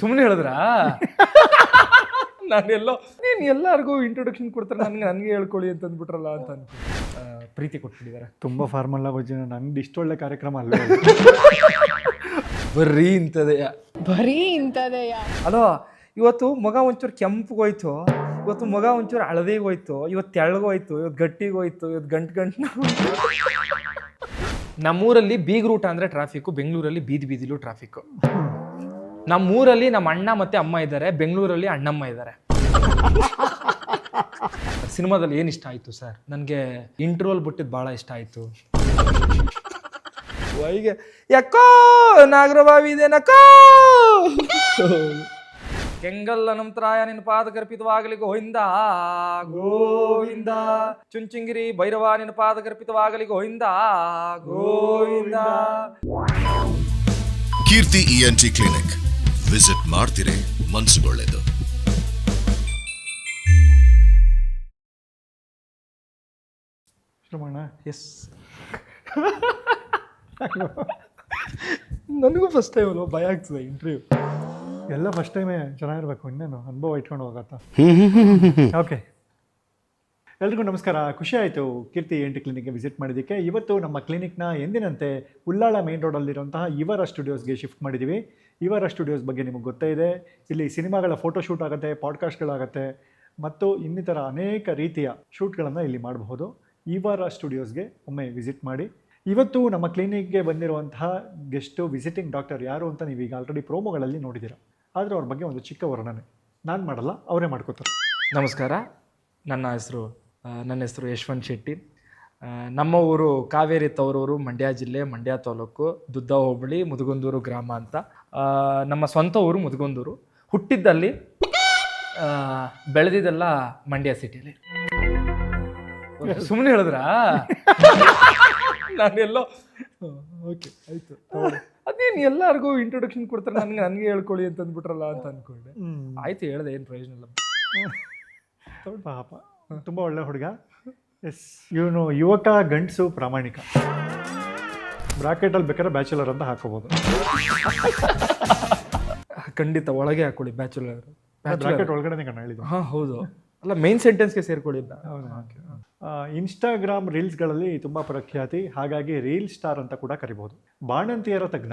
ಸುಮ್ಮನೆ ಹೇಳಿದ್ರಾ? ಎಲ್ಲೋ ನೀನು ಎಲ್ಲರಿಗೂ ಇಂಟ್ರೊಡಕ್ಷನ್ ಕೊಡ್ತಾರೆ ನನಗೆ ನನಗೆ ಹೇಳ್ಕೊಳ್ಳಿ ಅಂತ ಅಂದ್ಬಿಟ್ರಲ್ಲ ಅಂತ ಅನ್ಕೊಂಡು. ಪ್ರೀತಿ ಕೊಟ್ಬಿಟ್ಟಿದ್ದಾರೆ. ತುಂಬ ಫಾರ್ಮಲ್ ಆಗಿ ನಂದು ಇಷ್ಟೊಳ್ಳೆ ಕಾರ್ಯಕ್ರಮ ಅಲ್ಲ ಬರೀ ಇಂಥದೆಯ ಬರೀ ಇಂಥದೆಯ? ಅಲೋ ಇವತ್ತು ಮಗ ಒಂಚೂರು ಕೆಂಪಗೋಯ್ತು ಇವತ್ತು ಮಗ ಒಂಚೂರು ಹಳದಿಗೆ ಹೋಯ್ತು. ಇವತ್ತು ತೆಳ್ಳಗೋಯ್ತು ಇವತ್ತು ಗಟ್ಟಿಗೆ ಹೋಯ್ತು ಇವತ್ತು ಗಂಟು ಗಂಟು ನಮ್ಮೂರಲ್ಲಿ ಬೀಗ್ ರೂಟ್ ಅಂದರೆ ಟ್ರಾಫಿಕ್ಕು ಬೆಂಗಳೂರಲ್ಲಿ ಬೀದಿ ಬೀದಿಲೂ ಟ್ರಾಫಿಕ್ಕು ನಮ್ಮೂರಲ್ಲಿ ನಮ್ಮ ಅಣ್ಣ ಮತ್ತೆ ಅಮ್ಮ ಇದ್ದಾರೆ, ಬೆಂಗಳೂರಲ್ಲಿ ಅಣ್ಣಮ್ಮ ಇದ್ದಾರೆ. ಸಿನಿಮಾದಲ್ಲಿ ಏನು ಇಷ್ಟ ಆಯಿತು ಸರ್? ನನಗೆ ಇಂಟ್ರೋಲ್ ಬಿಟ್ಟಿದ್ದು ಭಾಳ ಇಷ್ಟ ಆಯಿತು. ವೈಗೆ ಯಾಕೋ ನಾಗರಬಾವಿ ಇದೇನಕ್ಕೋ ಕೆಂಗಲ್ಲ ನಂತರಾಯ ನಿನ್ನ ಪಾದ ಕರ್ಪಿತವಾಗಲಿಗೂ ಹೊಯಿಂದ ಗೋವಿಂದ! ಚುಂಚುಂಗಿರಿ ಭೈರವ ನಿನ್ನ ಪಾದ ಕರ್ಪಿತವಾಗಲಿಗೂ ಹೋಯಿಂದ Govinda! Keerthi E N T clinic visit ಮಾಡ್ತೀರಿ ಮನ್ಸುಗೊಳ್ಳೆದು ಶ್ರಮಣ ಎಸ್ ನನಗೂ ಫಸ್ಟ್ ಟೈಮ್ ಅಲ್ವಾ? ಭಯ ಆಗ್ತದೆ ಇಂಟರ್ವ್ಯೂ ಎಲ್ಲ ಫಸ್ಟ್ ಟೈಮೇ ಚೆನ್ನಾಗಿರ್ಬೇಕು ಇನ್ನೇನು? ಅನುಭವ ಇಟ್ಕೊಂಡು ಹೋಗತ್ತಾ? ಓಕೆ ಎಲ್ರಿಗೂ ನಮಸ್ಕಾರ. ಖುಷಿ ಆಯಿತು. ಕೀರ್ತಿ ಎಂಟಿ ಕ್ಲಿನಿಕ್ಗೆ ವಿಸಿಟ್ ಮಾಡಿದ್ದಕ್ಕೆ. ಇವತ್ತು ನಮ್ಮ ಕ್ಲಿನಿಕ್ನ ಎಂದಿನಂತೆ ಉಲ್ಲಾಳ ಮೇನ್ ರೋಡಲ್ಲಿರುವಂತಹ ಇವರ ಸ್ಟುಡಿಯೋಸ್ಗೆ ಶಿಫ್ಟ್ ಮಾಡಿದ್ದೀವಿ. ಇವರ ಸ್ಟುಡಿಯೋಸ್ ಬಗ್ಗೆ ನಿಮಗೆ ಗೊತ್ತೇ ಇದೆ. ಇಲ್ಲಿ ಸಿನಿಮಾಗಳ ಫೋಟೋಶೂಟ್ ಆಗುತ್ತೆ, ಪಾಡ್ಕಾಸ್ಟ್ಗಳಾಗುತ್ತೆ ಮತ್ತು ಇನ್ನಿತರ ಅನೇಕ ರೀತಿಯ ಶೂಟ್ಗಳನ್ನು ಇಲ್ಲಿ ಮಾಡಬಹುದು. ಇವರ ಸ್ಟುಡಿಯೋಸ್ಗೆ ಒಮ್ಮೆ ವಿಸಿಟ್ ಮಾಡಿ. ಇವತ್ತು ನಮ್ಮ ಕ್ಲಿನಿಕ್ಗೆ ಬಂದಿರುವಂತಹ ಗೆಸ್ಟು, ವಿಸಿಟಿಂಗ್ ಡಾಕ್ಟರ್ ಯಾರು ಅಂತ ನೀವು ಈಗ ಆಲ್ರೆಡಿ ಪ್ರೋಮೋಗಳಲ್ಲಿ ನೋಡಿದ್ದೀರ. ಆದರೆ ಅವ್ರ ಬಗ್ಗೆ ಒಂದು ಚಿಕ್ಕ ವರ್ಣನೆ. ನಾನು ಮಾಡಲ್ಲ, ಅವರೇ ಮಾಡ್ಕೋತಾರೆ. ನಮಸ್ಕಾರ. ನನ್ನ ಹೆಸರು ನನ್ನ ಹೆಸರು ಯಶವಂತ್ ಶೆಟ್ಟಿ. ನಮ್ಮ ಊರು ಕಾವೇರಿ ತವರೂರು ಮಂಡ್ಯ ಜಿಲ್ಲೆ ಮಂಡ್ಯ ತಾಲೂಕು ದುದ್ದ ಹೋಬಳಿ ಮುದುಗುಂದೂರು ಗ್ರಾಮ ಅಂತ. ನಮ್ಮ ಸ್ವಂತ ಊರು ಮುದುಗುಂದೂರು. ಹುಟ್ಟಿದ್ದಲ್ಲಿ ಬೆಳೆದಿದ್ದೆಲ್ಲ ಮಂಡ್ಯ ಸಿಟಿಯಲ್ಲಿ ಸುಮ್ಮನೆ ಹೇಳಿದ್ರಾ? ನಾನೆಲ್ಲೋ ಓಕೆ ಆಯ್ತು. ಅದೇನು ಎಲ್ಲರಿಗೂ ಇಂಟ್ರೊಡಕ್ಷನ್ ಕೊಡ್ತಾರೆ ನನಗೆ ನನಗೆ ಹೇಳ್ಕೊಳ್ಳಿ ಅಂತ ಅಂದ್ಬಿಟ್ರಲ್ಲ ಅಂತ ಅನ್ಕೊಂಡೆ. ಆಯ್ತು ಹೇಳ್ದೆ ಏನು ಪ್ರಯೋಜನ ಇಲ್ಲ. ಪಾಪ. ತುಂಬ ಒಳ್ಳೆ ಹುಡುಗ. ಎಸ್ ಇವನು ಯುವಕ ಗಂಡಸು ಪ್ರಾಮಾಣಿಕ. ಬ್ರಾಕೆಟಲ್ಲಿ ಬೇಕಾದ್ರೆ ಬ್ಯಾಚುಲರ್ ಅಂತ ಹಾಕೋಬೋದು. ಖಂಡಿತ ಒಳಗೆ ಹಾಕೊಳ್ಳಿ ಬ್ಯಾಚುಲರ್. ಬ್ರಾಕೆಟ್ ಒಳಗಡೆ ಕಣ ಹೇಳಿದ್ದು. ಹಾಂ ಹೌದು. ಅಲ್ಲ ಮೇನ್ ಸೆಂಟೆನ್ಸ್ಗೆ ಸೇರ್ಕೊಳ್ಳಿ ಇನ್ಸ್ಟಾಗ್ರಾಮ್ ರೀಲ್ಸ್ಗಳಲ್ಲಿ ತುಂಬ ಪ್ರಖ್ಯಾತಿ ಹಾಗಾಗಿ ರೀಲ್ ಸ್ಟಾರ್ ಅಂತ ಕೂಡ ಕರಿಬಹುದು ಬಾಣಂತಿಯರ ತಜ್ಞ.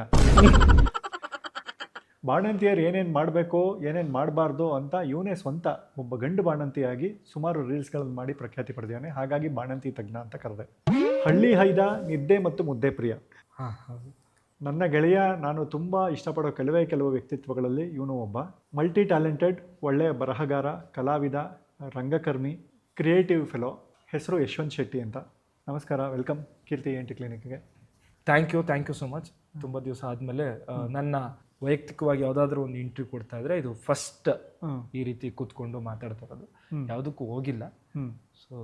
ಬಾಣಂತಿಯರು ಏನೇನು ಮಾಡಬೇಕು ಏನೇನು ಮಾಡಬಾರ್ದು ಅಂತ ಇವನೇ ಸ್ವಂತ ಒಬ್ಬ ಗಂಡು ಬಾಣಂತಿಯಾಗಿ ಸುಮಾರು ರೀಲ್ಸ್ಗಳನ್ನು ಮಾಡಿ ಪ್ರಖ್ಯಾತಿ ಪಡೆದಿದ್ದಾನೆ. ಹಾಗಾಗಿ ಬಾಣಂತಿ ತಜ್ಞ ಅಂತ ಕರೆದೆ. ಹಳ್ಳಿ ಹೈದ ನಿದ್ದೆ ಮತ್ತು ಮುದ್ದೆ ಪ್ರಿಯ. ನನ್ನ ಗೆಳೆಯ ನಾನು ತುಂಬ ಇಷ್ಟಪಡೋ ಕೆಲವೇ ಕೆಲವು ವ್ಯಕ್ತಿತ್ವಗಳಲ್ಲಿ ಇವನು ಒಬ್ಬ. ಮಲ್ಟಿ ಟ್ಯಾಲೆಂಟೆಡ್ ಒಳ್ಳೆಯ ಬರಹಗಾರ ಕಲಾವಿದ ರಂಗಕರ್ಮಿ ಕ್ರಿಯೇಟಿವ್ ಫೆಲೋ. ಹೆಸರು ಯಶವಂತ್ ಶೆಟ್ಟಿ ಅಂತ. ನಮಸ್ಕಾರ welcome Keerthi E N T ಕ್ಲಿನಿಕ್ಗೆ. Thank you thank you so much. ತುಂಬ ದಿವಸ ಆದಮೇಲೆ ನನ್ನ ವೈಯಕ್ತಿಕವಾಗಿ ಯಾವುದಾದ್ರೂ ಒಂದು ಇಂಟರ್ವ್ಯೂ ಕೊಡ್ತಾ ಇದ್ರೆ ಇದು ಫಸ್ಟ್ ಈ ರೀತಿ ಕೂತ್ಕೊಂಡು ಮಾತಾಡ್ತಾ ಇರೋದು. ಹ್ಮ್. ಯಾವುದಕ್ಕೂ ಹೋಗಿಲ್ಲ. ಹ್ಞೂ ಸೊ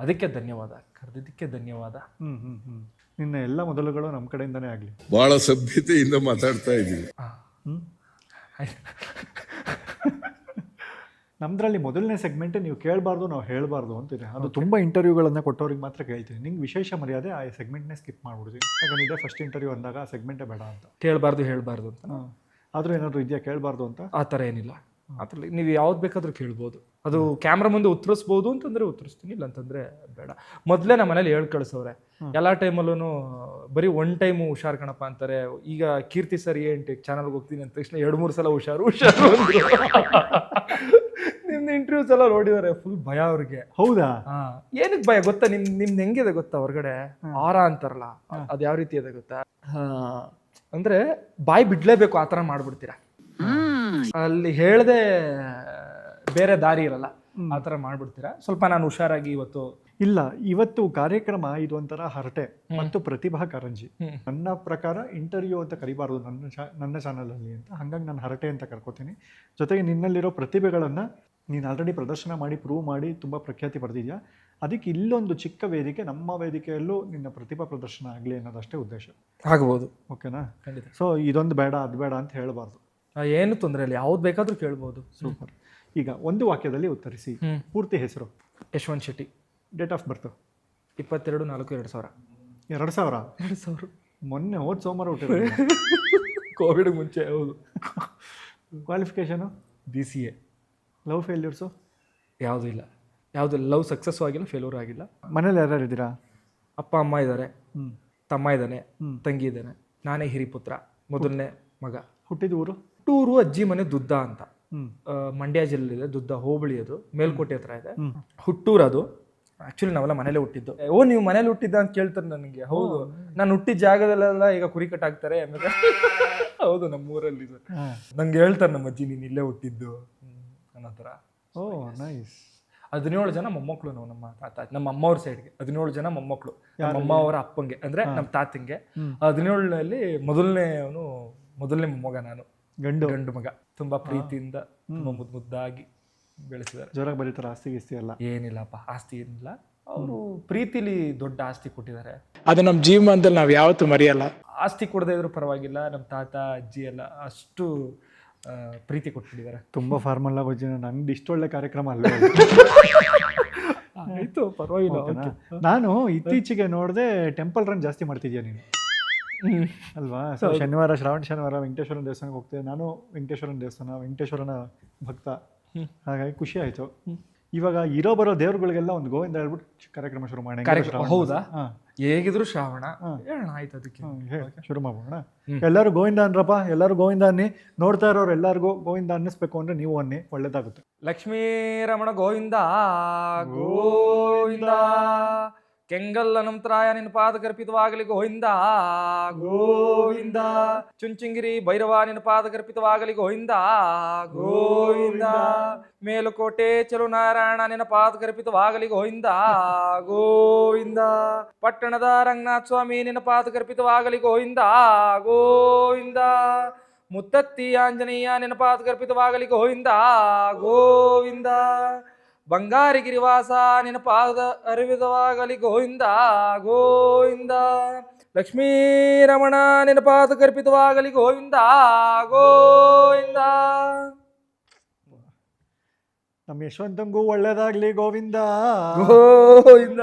ಅದಕ್ಕೆ ಧನ್ಯವಾದ. ಕರೆದಿದ್ದಕ್ಕೆ ಧನ್ಯವಾದ. ಹ್ಞೂ ಹ್ಞೂ ಹ್ಞೂ ನಿನ್ನ ಎಲ್ಲ ಮೊದಲುಗಳು ನಮ್ಮ ಕಡೆಯಿಂದನೇ ಆಗಲಿ. ಬಹಳ ಸಭ್ಯತೆಯಿಂದ ಮಾತಾಡ್ತಾ ಇದ್ದೀವಿ. ಹ್ಞೂ ನಮ್ದ್ರಲ್ಲಿ ಮೊದಲನೇ ಸೆಗ್ಮೆಂಟ್ ನೀವು ಕೇಳಬಾರ್ದು ನಾವು ಹೇಳಬಾರ್ದು ಅಂತಿದೆ. ಅದು ತುಂಬ ಇಂಟರ್ವ್ಯೂಗಳನ್ನು ಕೊಟ್ಟವ್ರಿಗೆ ಮಾತ್ರ ಕೇಳ್ತೀನಿ. ನಿಂಗೆ ವಿಶೇಷ ಮರ್ಯಾದೆ ಆ ಸೆಗ್ಮೆಂಟ್ನೇ ಸ್ಕಿಪ್ ಮಾಡ್ಬಿಡ್ತೀವಿ ಯಾಕಂದ್ರೆ ಇದೇ ಫಸ್ಟ್ ಇಂಟರ್ವ್ಯೂ ಅಂದಾಗ ಆ ಸೆಗ್ಮೆಂಟೇ ಬೇಡ ಅಂತ. ಕೇಳಬಾರ್ದು ಹೇಳಬಾರ್ದು ಅಂತ. ಆದರೂ ಏನಾದರೂ ಇದೆಯಾ ಕೇಳಬಾರ್ದು ಅಂತ? ಆ ಥರ ಏನಿಲ್ಲ. ಆ ಥರ ನೀವು ಯಾವ್ದು ಬೇಕಾದ್ರೂ ಕೇಳ್ಬೋದು. ಅದು ಕ್ಯಾಮ್ರಾ ಮುಂದೆ ಉತ್ತರಿಸ್ಬೋದು ಅಂತಂದ್ರೆ ಉತ್ತರಿಸ್ತೀನಿ ಇಲ್ಲ ಅಂತಂದ್ರೆ ಬೇಡ. ಮೊದಲೇ ನಮ್ಮ ಮನೇಲಿ ಹೇಳ್ ಕಳಿಸೋರೆ ಎಲ್ಲ ಟೈಮಲ್ಲೂ ಬರೀ ಒನ್ ಟೈಮು ಹುಷಾರ್ ಕಣಪ್ಪ ಅಂತಾರೆ ಈಗ ಕೀರ್ತಿ ಸರ್ ಏನ್ ಚಾನಲ್ಗೆ ಹೋಗ್ತೀನಿ ಅಂದ ತಕ್ಷಣ ಎರಡು ಮೂರು ಸಲ ಹುಷಾರು ಹುಷಾರು. ನಿಮ್ದು ಇಂಟರ್ವ್ಯೂಸ್ ಎಲ್ಲ ನೋಡಿದಾರೆ ಫುಲ್ ಭಯ ಅವ್ರಿಗೆ. ಹೌದಾ? ಏನಕ್ಕೆ ಭಯ ಗೊತ್ತಾ? ನಿಮ್ ನಿಮ್ದು ಹೆಂಗಿದೆ ಗೊತ್ತಾ ಹೊರಗಡೆ? ಆರ ಅಂತಾರಲ್ಲ ಅದು ಯಾವ ರೀತಿ ಇದೆ ಗೊತ್ತಾ? ಅಂದ್ರೆ ಬಾಯಿ ಬಿಡ್ಲೇಬೇಕು ಆ ಥರ ಮಾಡ್ಬಿಡ್ತೀರಾ? ಅಲ್ಲಿ ಹೇಳದೆ ಬೇರೆ ದಾರಿ ಇರಲ್ಲ. ಆ ಥರ ಮಾಡ್ಬಿಡ್ತೀರಾ? ಸ್ವಲ್ಪ ನಾನು ಹುಷಾರಾಗಿ ಇವತ್ತು ಇಲ್ಲ ಇವತ್ತು ಕಾರ್ಯಕ್ರಮ ಇದು ಒಂಥರ ಹರಟೆ ಮತ್ತು ಪ್ರತಿಭಾ ಕಾರಂಜಿ. ನನ್ನ ಪ್ರಕಾರ ಇಂಟರ್ವ್ಯೂ ಅಂತ ಕರಿಬಾರ್ದು ನನ್ನ ನನ್ನ ನನ್ನ ಚಾನಲಲ್ಲಿ ಅಂತ. ಹಂಗಾಗಿ ನಾನು ಹರಟೆ ಅಂತ ಕರ್ಕೋತೀನಿ. ಜೊತೆಗೆ ನಿನ್ನಲ್ಲಿರೋ ಪ್ರತಿಭೆಗಳನ್ನು ನೀನು ಆಲ್ರೆಡಿ ಪ್ರದರ್ಶನ ಮಾಡಿ ಪ್ರೂವ್ ಮಾಡಿ ತುಂಬ ಪ್ರಖ್ಯಾತಿ ಪಡೆದಿದ್ಯಾ? ಅದಕ್ಕೆ ಇಲ್ಲೊಂದು ಚಿಕ್ಕ ವೇದಿಕೆ ನಮ್ಮ ವೇದಿಕೆಯಲ್ಲೂ ನಿನ್ನ ಪ್ರತಿಭಾ ಪ್ರದರ್ಶನ ಆಗಲಿ ಅನ್ನೋದಷ್ಟೇ ಉದ್ದೇಶ. ಆಗ್ಬೋದು. ಓಕೆನಾ? ಖಂಡಿತ. ಸೊ ಇದೊಂದು ಬೇಡ ಅದು ಬೇಡ ಅಂತ ಹೇಳಬಾರ್ದು. ಏನು ತೊಂದರೆ ಇಲ್ಲ. ಯಾವ್ದು ಬೇಕಾದ್ರೂ ಕೇಳ್ಬೋದು. ಸೂಪರ್ ಈಗ ಒಂದು ವಾಕ್ಯದಲ್ಲಿ ಉತ್ತರಿಸಿ. ಪೂರ್ತಿ ಹೆಸರು. Yashwanth Shetty. Date of birth ಇಪ್ಪತ್ತೆರಡು ನಾಲ್ಕು ಎರಡು ಸಾವಿರ. ಎರಡು ಸಾವಿರ? ಎರಡು ಸಾವಿರ. ಮೊನ್ನೆ ಹೋದ್ ಸೋಮವಾರ ಹುಟ್ಟಿರೋದು. ಕೋವಿಡ್ ಮುಂಚೆ ಹೌದು. Qualification B C A love failures ಯಾವುದೂ ಇಲ್ಲ. ಯಾವುದು ಲವ್ ಸಕ್ಸಸ್ ಆಗಿಲ್ಲ ಫೇಲ್ಯೂರ್ ಆಗಿಲ್ಲ. ಮನೇಲಿ ಯಾರ್ಯಾರು ಇದ್ದೀರಾ? ಅಪ್ಪ ಅಮ್ಮ ಇದ್ದಾರೆ. ಹ್ಞೂ ತಮ್ಮ ಇದ್ದಾನೆ. ತಂಗಿ ಇದ್ದಾನೆ. ನಾನೇ ಹಿರಿಪುತ್ರ. ಮೊದಲನೇ ಮಗ. ಹುಟ್ಟಿದ ಊರು? ಹುಟ್ಟೂರು ಅಜ್ಜಿ ಮನೆ ದುದ್ದ ಅಂತ. ಮಂಡ್ಯ ಜಿಲ್ಲೆ ಇದೆ ದುದ್ದ ಹೋಬಳಿ ಅದು ಮೇಲ್ಕೋಟೆ ಹತ್ರ ಇದೆ. ಹುಟ್ಟೂರು ಅದು. ಆಕ್ಚುಲಿ ನಾವೆಲ್ಲ ಮನೇಲೆ ಹುಟ್ಟಿದ್ದು. ಓ ನೀವು ಮನೇಲಿ ಹುಟ್ಟಿದ್ದ ಅಂತ ಕೇಳ್ತಾರೆ ನನಗೆ. ಹೌದು. ನಾನು ಹುಟ್ಟಿದ ಜಾಗದಲ್ಲೆಲ್ಲ ಈಗ ಕುರಿ ಕಟ್ಟಾಕ್ತಾರೆ ಆಮೇಲೆ ಹೌದು ನಮ್ಮ ಊರಲ್ಲಿ ಇದು. ಹಾಂ. ನಂಗೆ ಹೇಳ್ತಾರೆ ನಮ್ಮ ಅಜ್ಜಿ ನೀನು ಇಲ್ಲೇ ಹುಟ್ಟಿದ್ದು. ಅನ್ನೋ ಥರ. ಓ ನೈಸ್ ಹದಿನೇಳು ಜನ ಮೊಮ್ಮಕ್ಕಳು ನಾವು ನಮ್ಮ ತಾತ ನಮ್ಮ ಅಮ್ಮವ್ರ ಸೈಡ್ಗೆ ಹದಿನೇಳು ಜನ ಮೊಮ್ಮಕ್ಕಳು ನಮ್ಮ ಅಮ್ಮ ಅವರ ಅಪ್ಪಂಗೆ. ಅಂದ್ರೆ ನಮ್ಮ ತಾತಂಗೆ. ಹದಿನೇಳನಲ್ಲಿ ಮೊದಲನೇ ಅವನು ಮೊದಲನೇ ಮೊಮ್ಮಗ ನಾನು. ಗಂಡು. ಗಂಡು ಮಗ. ತುಂಬಾ ಪ್ರೀತಿಯಿಂದ ತುಂಬಾ ಮುದ್ದು ಮುದ್ದಾಗಿ ಬೆಳೆಸಿದ್ದಾರೆ. ಜೋರಾಗಿ ಬರೀತಾರೆ ಆಸ್ತಿ ಗಿಸ್ತಿ ಎಲ್ಲ? ಏನಿಲ್ಲಪ್ಪ ಆಸ್ತಿ ಏನಿಲ್ಲ. ಅವರು ಪ್ರೀತಿಲಿ ದೊಡ್ಡ ಆಸ್ತಿ ಕೊಟ್ಟಿದ್ದಾರೆ. ಅದು ನಮ್ಮ ಜೀವನದಲ್ಲಿ ನಾವು ಯಾವತ್ತೂ ಮರೆಯಲ್ಲ. ಆಸ್ತಿ ಕೊಡದೇ ಇದ್ರೂ ಪರವಾಗಿಲ್ಲ ನಮ್ಮ ತಾತ ಅಜ್ಜಿ ಎಲ್ಲ ಅಷ್ಟು ಆ, ಪ್ರೀತಿ ಕೊಟ್ಬಿಟ್ಟಿದ್ದಾರೆ. ತುಂಬಾ ಫಾರ್ಮಲ್ ಆಗಿ ನಂದು ಇಷ್ಟೊಳ್ಳೆ ಕಾರ್ಯಕ್ರಮ ಅಲ್ಲ ಆಯ್ತು ಪರವಾಗಿಲ್ಲ ನಾನು ಇತ್ತೀಚೆಗೆ ನೋಡಿದೆ ಟೆಂಪಲ್ ರನ್ ಜಾಸ್ತಿ ಮಾಡ್ತಿದ್ಯಾ ನೀನು? ಅಲ್ವಾ? ಸೊ ಶನಿವಾರ ಶ್ರಾವಣ ಶನಿವಾರ ವೆಂಕಟೇಶ್ವರನ ದೇವಸ್ಥಾನಕ್ಕೆ ಹೋಗ್ತೇವೆ. ನಾನು ವೆಂಕಟೇಶ್ವರನ ದೇವಸ್ಥಾನ ವೆಂಕಟೇಶ್ವರನ ಭಕ್ತ. ಹಾಗಾಗಿ ಖುಷಿ ಆಯಿತು. ಇವಾಗ ಇರೋ ಬರೋ ದೇವ್ರುಗಳಿಗೆಲ್ಲ ಒಂದು ಗೋವಿಂದ ಹೇಳ್ಬಿಟ್ಟು ಕಾರ್ಯಕ್ರಮ ಶುರು ಮಾಡಿ. ಹೌದಾ? ಹೇಗಿದ್ರು ಶ್ರಾವಣ? ಹೇಳೋಣ ಆಯ್ತು ಅದಕ್ಕೆ. ಶುರು ಮಾಡೋಣ ಎಲ್ಲರೂ ಗೋವಿಂದ ಅನ್ರಪ್ಪ. ಎಲ್ಲರೂ ಗೋವಿಂದ ಅನ್ನಿ. ನೋಡ್ತಾ ಇರೋರು ಎಲ್ಲರಿಗೂ ಗೋವಿಂದ ಅನ್ನಿಸ್ಬೇಕು ಅಂದ್ರೆ ನೀವು ಅನ್ನಿ. ಒಳ್ಳೇದಾಗುತ್ತೆ. ಲಕ್ಷ್ಮೀ ರಮಣ ಗೋವಿಂದ. ಗೋವಿಂದ. ಕೆಂಗಲ್ ಅನಂತರಾಯ ನಿನ್ನ ಪಾದ ಕರ್ಪಿತವಾಗಲಿ ಗೋವಿಂದ. ಗೋವಿಂದ ಚುಂಚಿಂಗಿರಿ ಭೈರವ ನಿನ್ನ ಪಾದ ಕರ್ಪಿತವಾಗಲಿ ಗೋವಿಂದ. ಗೋವಿಂದ ಮೇಲುಕೋಟೆ ಚಲು ನಾರಾಯಣ ನಿನ್ನ ಪಾದ ಕರ್ಪಿತವಾಗಲಿ ಗೋವಿಂದ. ಗೋವಿಂದ ಪಟ್ಟಣದ ರಂಗನಾಥ ಸ್ವಾಮಿ ನಿನ್ನ ಪಾದ ಕರ್ಪಿತವಾಗಲಿ ಗೋವಿಂದ. ಗೋವಿಂದ ಮುತ್ತತ್ತಿ ಆಂಜನೇಯ ನಿನ್ನ ಪಾದ ಕರ್ಪಿತವಾಗಲಿ ಗೋವಿಂದ. ಗೋವಿಂದ ಬಂಗಾರಿ ಗಿರಿವಾಸ ನಿನ್ನ ಪಾದ ಅರಿವಿದವಾಗಲಿ ಗೋವಿಂದ ಗೋವಿಂದ. ಲಕ್ಷ್ಮೀ ರಮಣ ನಿನ್ನ ಪಾದ ಕರ್ಪಿತವಾಗಲಿ ಗೋವಿಂದ ಗೋವಿಂದ. ನಮ್ಮ ಯಶವಂತಂಗೂ ಒಳ್ಳೇದಾಗ್ಲಿ ಗೋವಿಂದ. ಗೋವಿಂದ.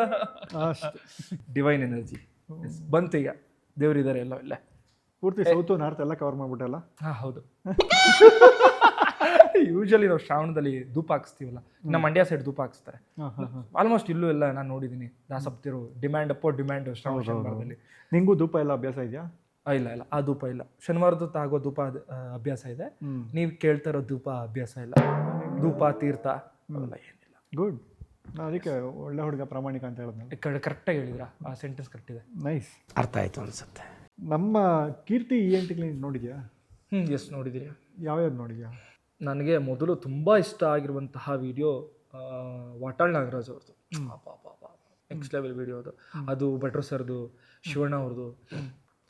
ಡಿವೈನ್ ಎನರ್ಜಿ ಬಂತು ಈಗ. ದೇವರಿದ್ದಾರೆ ಎಲ್ಲ ಇಲ್ಲ? ಪೂರ್ತಿ ಸೌತು ನಾರ್ತ್ ಎಲ್ಲ ಕವರ್ ಮಾಡ್ಬಿಟ್ಟಲ್ಲ ಹಾ ಹೌದು. ಯೂಶಲಿ ನಾವು ಶ್ರಾವಣದಲ್ಲಿ ಧೂಪ ಹಾಕಿಸ್ತೀವಲ್ಲ? ನಮ್ಮ ಮಂಡ್ಯ ಸೈಡ್ ಧೂಪ ಹಾಕಿಸ್ತಾರೆ. ಹಾಂ ಹಾಂ ಹಾಂ. ಆಲ್ಮೋಸ್ಟ್ ಇಲ್ಲೂ ಎಲ್ಲ ನಾನು ನೋಡಿದ್ದೀನಿ ದಾಸಪ್ತಿರು ಡಿಮ್ಯಾಂಡ್ ಅಪ್ಪೋ ಡಿಮ್ಯಾಂಡ್ ಶ್ರಾವಣ ಶನಿವಾರದಲ್ಲಿ. ನಿಂಗೂ ಧೂಪ ಎಲ್ಲ ಅಭ್ಯಾಸ ಇದೆಯಾ? ಇಲ್ಲ ಇಲ್ಲ. ಆ ಧೂಪ ಇಲ್ಲ. ಶನಿವಾರದ ಆಗೋ ಧೂಪ ಅಭ್ಯಾಸ ಇದೆ. ನೀವು ಕೇಳ್ತಾ ಇರೋ ಧೂಪ ಅಭ್ಯಾಸ ಇಲ್ಲ. ಧೂಪ ತೀರ್ಥ ಏನಿಲ್ಲ. ಗುಡ್ ಅದಕ್ಕೆ ಒಳ್ಳೆ ಹುಡುಗ ಪ್ರಾಮಾಣಿಕ ಅಂತ ಹೇಳಿದ್ನಲ್ಲ ಈ ಕರೆಕ್ಟಾಗಿ ಹೇಳಿದ್ರ? ಆ ಸೆಂಟೆನ್ಸ್ ಕರೆಕ್ಟ್ ಇದೆ. ನೈಸ್ ಅರ್ಥ ಆಯ್ತು ಅನ್ಸುತ್ತೆ. ನಮ್ಮ Keerthi E N T clinic ನೋಡಿದ್ಯಾ? ಹ್ಞೂ ಎಸ್ ನೋಡಿದ್ದೀರಿ ಯಾವ್ಯಾವ್ದು ನೋಡಿದ್ಯಾ? ನನಗೆ ಮೊದಲು ತುಂಬ ಇಷ್ಟ ಆಗಿರುವಂತಹ ವಿಡಿಯೋ ವಾಟಾಳ್ ನಾಗರಾಜ್ ಅವ್ರದ್ದು ನೆಕ್ಸ್ಟ್ ಲೆವೆಲ್ ವಿಡಿಯೋ ಅದು. ಅದು ಭಟ್ರು ಸರ್ದು ಶಿವಣ್ಣ ಅವ್ರದ್ದು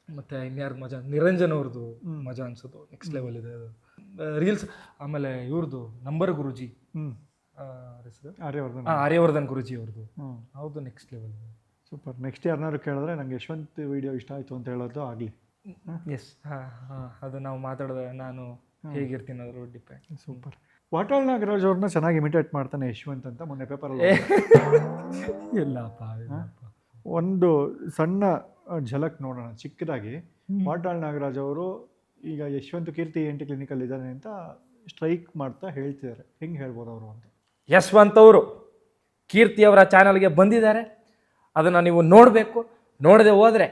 ಮತ್ತು ಇನ್ಯಾರ್ದು ಮಜಾ ನಿರಂಜನ್ ಅವ್ರದ್ದು ಮಜಾ ಅನ್ಸೋದು ನೆಕ್ಸ್ಟ್ ಲೆವೆಲ್ ಇದೆ ಅದು. ರೀಲ್ಸ್ ಆಮೇಲೆ ಇವ್ರದ್ದು ನಂಬರ್ ಗುರುಜಿ. ಹ್ಞೂ ಆರ್ಯವರ್ಧನ್. ಆರ್ಯವರ್ಧನ್ ಗುರುಜಿ ಅವ್ರದ್ದು ಹ್ಞೂ ಹೌದು ನೆಕ್ಸ್ಟ್ ಲೆವೆಲ್ ಸೂಪರ್ ನೆಕ್ಸ್ಟ್ ಯಾರನ್ನಾರು ಕೇಳಿದ್ರೆ ನಂಗೆ ಯಶವಂತ್ ವಿಡಿಯೋ ಇಷ್ಟ ಆಯಿತು ಅಂತ ಹೇಳೋದು ಆಗಲಿ. ಎಸ್ ಹಾಂ ಹಾಂ. ಅದು ನಾವು ಮಾತಾಡಿದ್ರೆ ನಾನು ಹೇಗಿರ್ತೀನಿ ಅದ್ರ ಡಿಪೆಂಡ್ ಸೂಪರ್ ವಾಟಾಳ್ ನಾಗರಾಜ್ ಅವ್ರನ್ನ ಚೆನ್ನಾಗಿ ಇಮಿಟೇಟ್ ಮಾಡ್ತಾನೆ ಯಶವಂತ್ ಅಂತ ಮೊನ್ನೆ ಪೇಪರಲ್ಲಿ ಇಲ್ಲಪ್ಪ ಒಂದು ಸಣ್ಣ ಝಲಕ್ ನೋಡೋಣ ಚಿಕ್ಕದಾಗಿ. ವಾಟಾಳ್ ನಾಗರಾಜ್ ಅವರು ಈಗ ಯಶವಂತ್ ಕೀರ್ತಿ ಎಂಟಿ ಕ್ಲಿನಿಕಲ್ಲಿ ಇದ್ದಾನೆ ಅಂತ ಸ್ಟ್ರೈಕ್ ಮಾಡ್ತಾ ಹೇಳ್ತಿದ್ದಾರೆ. ಹೆಂಗೆ ಹೇಳ್ಬೋದು ಅವರು ಅಂತ? ಯಶವಂತ್ ಅವರು ಕೀರ್ತಿ ಅವರ ಚಾನಲ್ಗೆ ಬಂದಿದ್ದಾರೆ. ಅದನ್ನು ನೀವು ನೋಡಬೇಕು. ನೋಡದೆ ಹೋದರೆ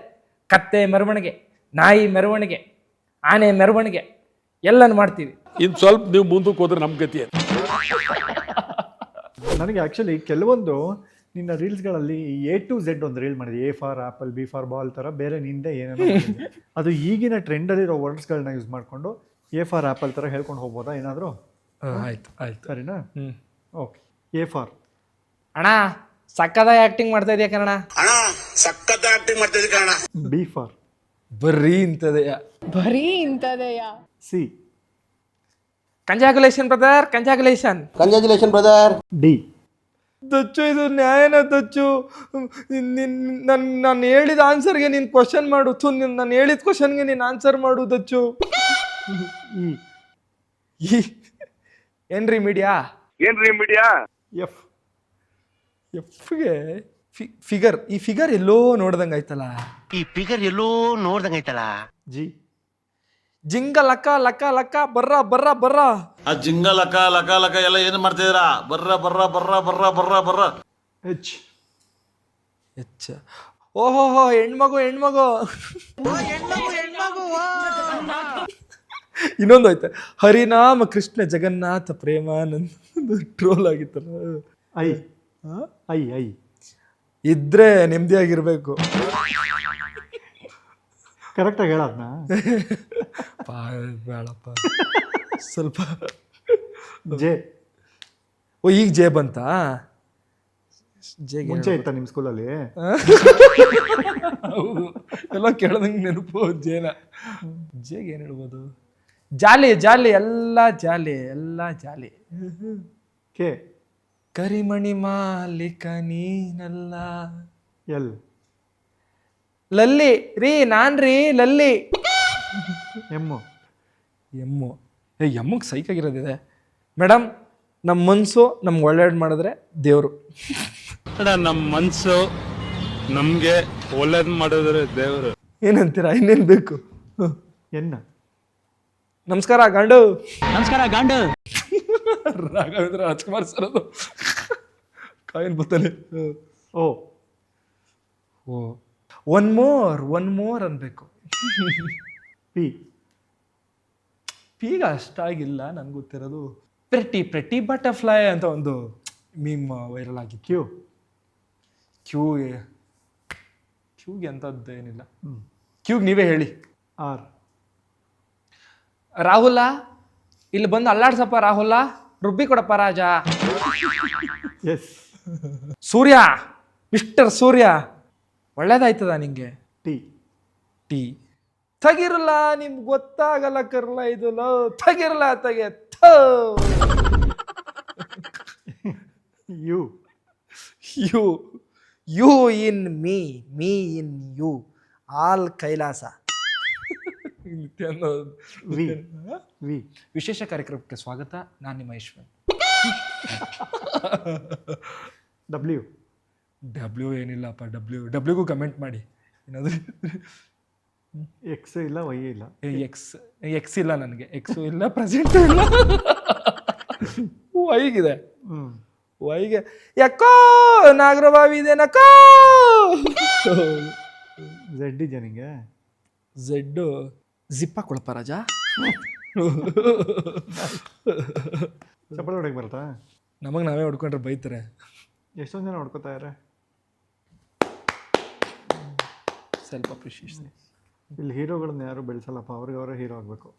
ಕತ್ತೆ ಮೆರವಣಿಗೆ ನಾಯಿ ಮೆರವಣಿಗೆ ಆನೆ ಮೆರವಣಿಗೆ ಎಲ್ಲನೂ ಮಾಡ್ತೀವಿ. ಇನ್ನು ಸ್ವಲ್ಪ ನೀವು ಮುಂದಕ್ಕೆ ಹೋದ್ರೆ ನಮ್ಮ ಗತಿ ನನಗೆ ಆ್ಯಕ್ಚುಲಿ ಕೆಲವೊಂದು ನಿನ್ನ ರೀಲ್ಸ್ಗಳಲ್ಲಿ ಎ ಟು ಝೆಡ್ ಒಂದು ರೀಲ್ ಮಾಡಿದೆ. A for apple B for ball ಥರ ಬೇರೆ ನಿಂದೆ ಏನೇನೋ ಅದು ಈಗಿನ ಟ್ರೆಂಡಲ್ಲಿರೋ ವರ್ಡ್ಸ್ಗಳನ್ನ ಯೂಸ್ ಮಾಡಿಕೊಂಡು ಎ ಫಾರ್ ಆ್ಯಪಲ್ ಥರ ಹೇಳ್ಕೊಂಡು ಹೋಗ್ಬೋದಾ ಏನಾದರೂ? ಆಯ್ತು ಆಯ್ತು. ಸರಿನಾ? ಹ್ಞೂ ಓಕೆ ಎ ಫಾರ್ ಅಣ್ಣ ಸಕ್ಕದಾಗಿ ಆಕ್ಟಿಂಗ್ ಮಾಡ್ತಾ ಇದೆಯಾ ಕನ್ನಡ? ಅಣ್ಣ ಸಖತ್ ಆಕ್ಟಿಂಗ್ ಮಾಡ್ತಿದ್ದೆ ಕಣ ಬಿ ಫಾರ್. ಬರೀ ಇಂಥದೆಯ? ಬರೀ ಇಂಥದೆಯ? C. Congratulation brother congratulation congratulation brother D. Dachu ಇದು ನ್ಯಾಯನ ದಚ್ಚು. ನನ್ನ ನಾನು ಹೇಳಿದ ಆನ್ಸರ್ಗೆ ನೀನು ಕ್ವಶನ್ ಮಾಡು. ಥು ನಾನು ಹೇಳಿದ ಕ್ವಶನ್ಗೆ ನೀನು ಆನ್ಸರ್ ಮಾಡು ದಚ್ಚು. ಇ. ಈ ಏನ್ರಿ ಮೀಡಿಯಾ ಏನ್ರಿ ಮೀಡಿಯಾ ಎಫ್. ಎಫ್ಗೆ? ಫಿಗರ್ ಈ ಫಿಗರ್ ಎಲ್ಲೋ ನೋಡ್ದಂಗೆ ಆಯ್ತಲ್ಲ? ಈ ಫಿಗರ್ ಎಲ್ಲೋ ನೋಡ್ದಂಗೆ ಐತಲ್ಲ ಜಿ. ಜಿಂಗ ಲಕ್ಕ ಲಕ್ಕ ಲಕ್ಕ ಬರ್ರ ಬರ್ರ ಬರ್ರ. ಆ ಜಿಂಗ ಲಕ ಲಕ ಲಕ ಎಲ್ಲ ಏನು ಮಾಡ್ತಿದ್ರ ಬರ್ರ ಬರ್ರ ಬರ್ರ ಬರ್ರ ಬರ್ರ ಬರ್ರ. ಎಚ್. ಹೆಚ್ಚ ಓಹೋ ಹೆಣ್ಮಗು ಹೆಣ್ಮಗು. ಇನ್ನೊಂದು ಐತೆ ಹರಿನಾಮ ಕೃಷ್ಣ ಜಗನ್ನಾಥ ಪ್ರೇಮಾನಂದ. ಟ್ರೋಲ್ ಆಗಿತ್ತಲ್ಲ. ಐ? I I. ಇದ್ರೆ ನೆಮ್ಮದಿಯಾಗಿರ್ಬೇಕು. ಕರೆಕ್ಟಾಗಿ ಹೇಳದ್ನ? ಬೇಡಪ್ಪ. ಸ್ವಲ್ಪ. ಜೆ. ಓ ಈಗ ಜೆ ಬಂತಾ? ಜೆಗೆ ಮುಂಚೆ ಇತ್ತ ನಿಮ್ಮ ಸ್ಕೂಲಲ್ಲಿ ಎಲ್ಲ ಕೇಳ್ದಂಗೆ ನೆನಪು ಜೇನ. ಜೇಗೆ ಏನು ಹೇಳ್ಬೋದು? ಜಾಲಿ ಜಾಲಿ ಎಲ್ಲ ಜಾಲಿ ಎಲ್ಲ ಜಾಲಿ. ಕೆ. ಕರಿಮಣಿ ಮಾಲಿಕ ನೀನಲ್ಲ. ಎಲ್? ಲಲ್ಲಿ ರೀ ನಾನ್ ರೀ ಲಲ್ಲಿ. ಎಮ್ಮು. ಎಮ್ಮು. ಏ ಎಮ್ಮಗೆ ಸೈಕಾಗಿರೋದಿದೆ ಮೇಡಮ್ ನಮ್ಮ ಮನಸ್ಸು ನಮ್ಗೆ ಒಳ್ಳೇದು ಮಾಡಿದ್ರೆ ದೇವರು. ನಮ್ಮ ಮನ್ಸು ನಮಗೆ ಒಳ್ಳೇದ್ ಮಾಡಿದ್ರೆ ದೇವರು. ಏನಂತೀರಾ? ಇನ್ನೇನು ಬೇಕು? ಎನ್ನ? ನಮಸ್ಕಾರ ಗಂಡು. ನಮಸ್ಕಾರ ಗಾಂಡು. ರಾಘವೇಂದ್ರ ರಾಜ್ಕುಮಾರ್ ಸರ್ ಅದು. ಕಾಯಿನ್ ಬತ್ತಲೆ ಓ. ಓ. ಒನ್ ಮೋರ್ ಒನ್ ಮೋರ್ ಅನ್ಬೇಕು. ಪಿ ಪಿಗ ಅಷ್ಟಾಗಿಲ್ಲ ನನ್ಗೆ ಗೊತ್ತಿರೋದು. ಪ್ರೆಟಿ ಪ್ರೆಟಿ ಬಟರ್ಫ್ಲೈ ಅಂತ ಒಂದು ಮೀಮ್ ವೈರಲ್ ಆಗಿ ಕ್ಯೂ ಕ್ಯೂಗೆ ಕ್ಯೂಗೆ ಅಂಥದ್ದು ಏನಿಲ್ಲ. ಕ್ಯೂಗೆ ನೀವೇ ಹೇಳಿ. ಆರ್ ರಾಹುಲ ಇಲ್ಲಿ ಬಂದು ಅಲ್ಲಾಡ್ಸಪ್ಪ ರಾಹುಲ ರುಬ್ಬಿ ಕೊಡಪ್ಪ ರಾಜ. ಎಸ್ ಸೂರ್ಯ ಮಿಸ್ಟರ್ ಸೂರ್ಯ ಒಳ್ಳೇದಾಯ್ತದ ನಿಂಗೆ? ಟಿ ಟೀ ತಗಿರಲ್ಲ ನಿಮ್ಗೆ ಗೊತ್ತಾಗಲ್ಲ ಕರ್ಲ ಇದು ಲೋ. ತಗಿರಲ್ಲ ತಗೆ. You you you in me me in you all Kailasa. V. V. ವಿಶೇಷ ಕಾರ್ಯಕ್ರಮಕ್ಕೆ ಸ್ವಾಗತ ನಾನು ನಿಮ್ಮ ಯಶ್ವಂತ್. ಡಬ್ಲ್ಯೂ ಡಬ್ಲ್ಯೂ ಏನಿಲ್ಲಪ್ಪ ಡಬ್ಲ್ಯೂ ಡಬ್ಲ್ಯೂಗೂ ಕಮೆಂಟ್ ಮಾಡಿ. ಏನಾದರೂ ಎಕ್ಸ್ ಇಲ್ಲ ವೈ ಇಲ್ಲ. ಎಕ್ಸ್ ಎಕ್ಸ್ ಇಲ್ಲ ನನಗೆ. ಎಕ್ಸು ಇಲ್ಲ ಪ್ರೆಸೆಂಟ್ ಇಲ್ಲ. ವೈಗಿದೆ ಹ್ಞೂ ವೈಗೆ ಯಾಕೋ ನಾಗರಬಾವಿ ಇದೆ ನಕೋ ಝೆಡ್ ಇದೆ ನಿಂಗೆ? ಝೆಡ್ಡು ಜಿಪ್ಪ ಕೊಳಪ ರಾಜ. ಚಪ್ಪಲ್ ಹೊಡಕ್ ಬರುತ್ತಾ? ನಮಗೆ ನಾವೇ ಹೊಡ್ಕೊಂಡ್ರೆ ಬೈತಾರೆ. ಎಷ್ಟೊಂದು ಜನ ಹೊಡ್ಕೋತಾ ಇದ್ದಾರೆ ಸೆಲ್ಫ್ ಅಪ್ರಿಷಿಯೇಷನ್ ಇಲ್ಲಿ ಹೀರೋಗಳನ್ನ ಯಾರು ಬೆಳೆಸಲ್ಲಪ್ಪ ಅವ್ರಿಗೆ ಅವರೇ ಹೀರೋ ಆಗಬೇಕು.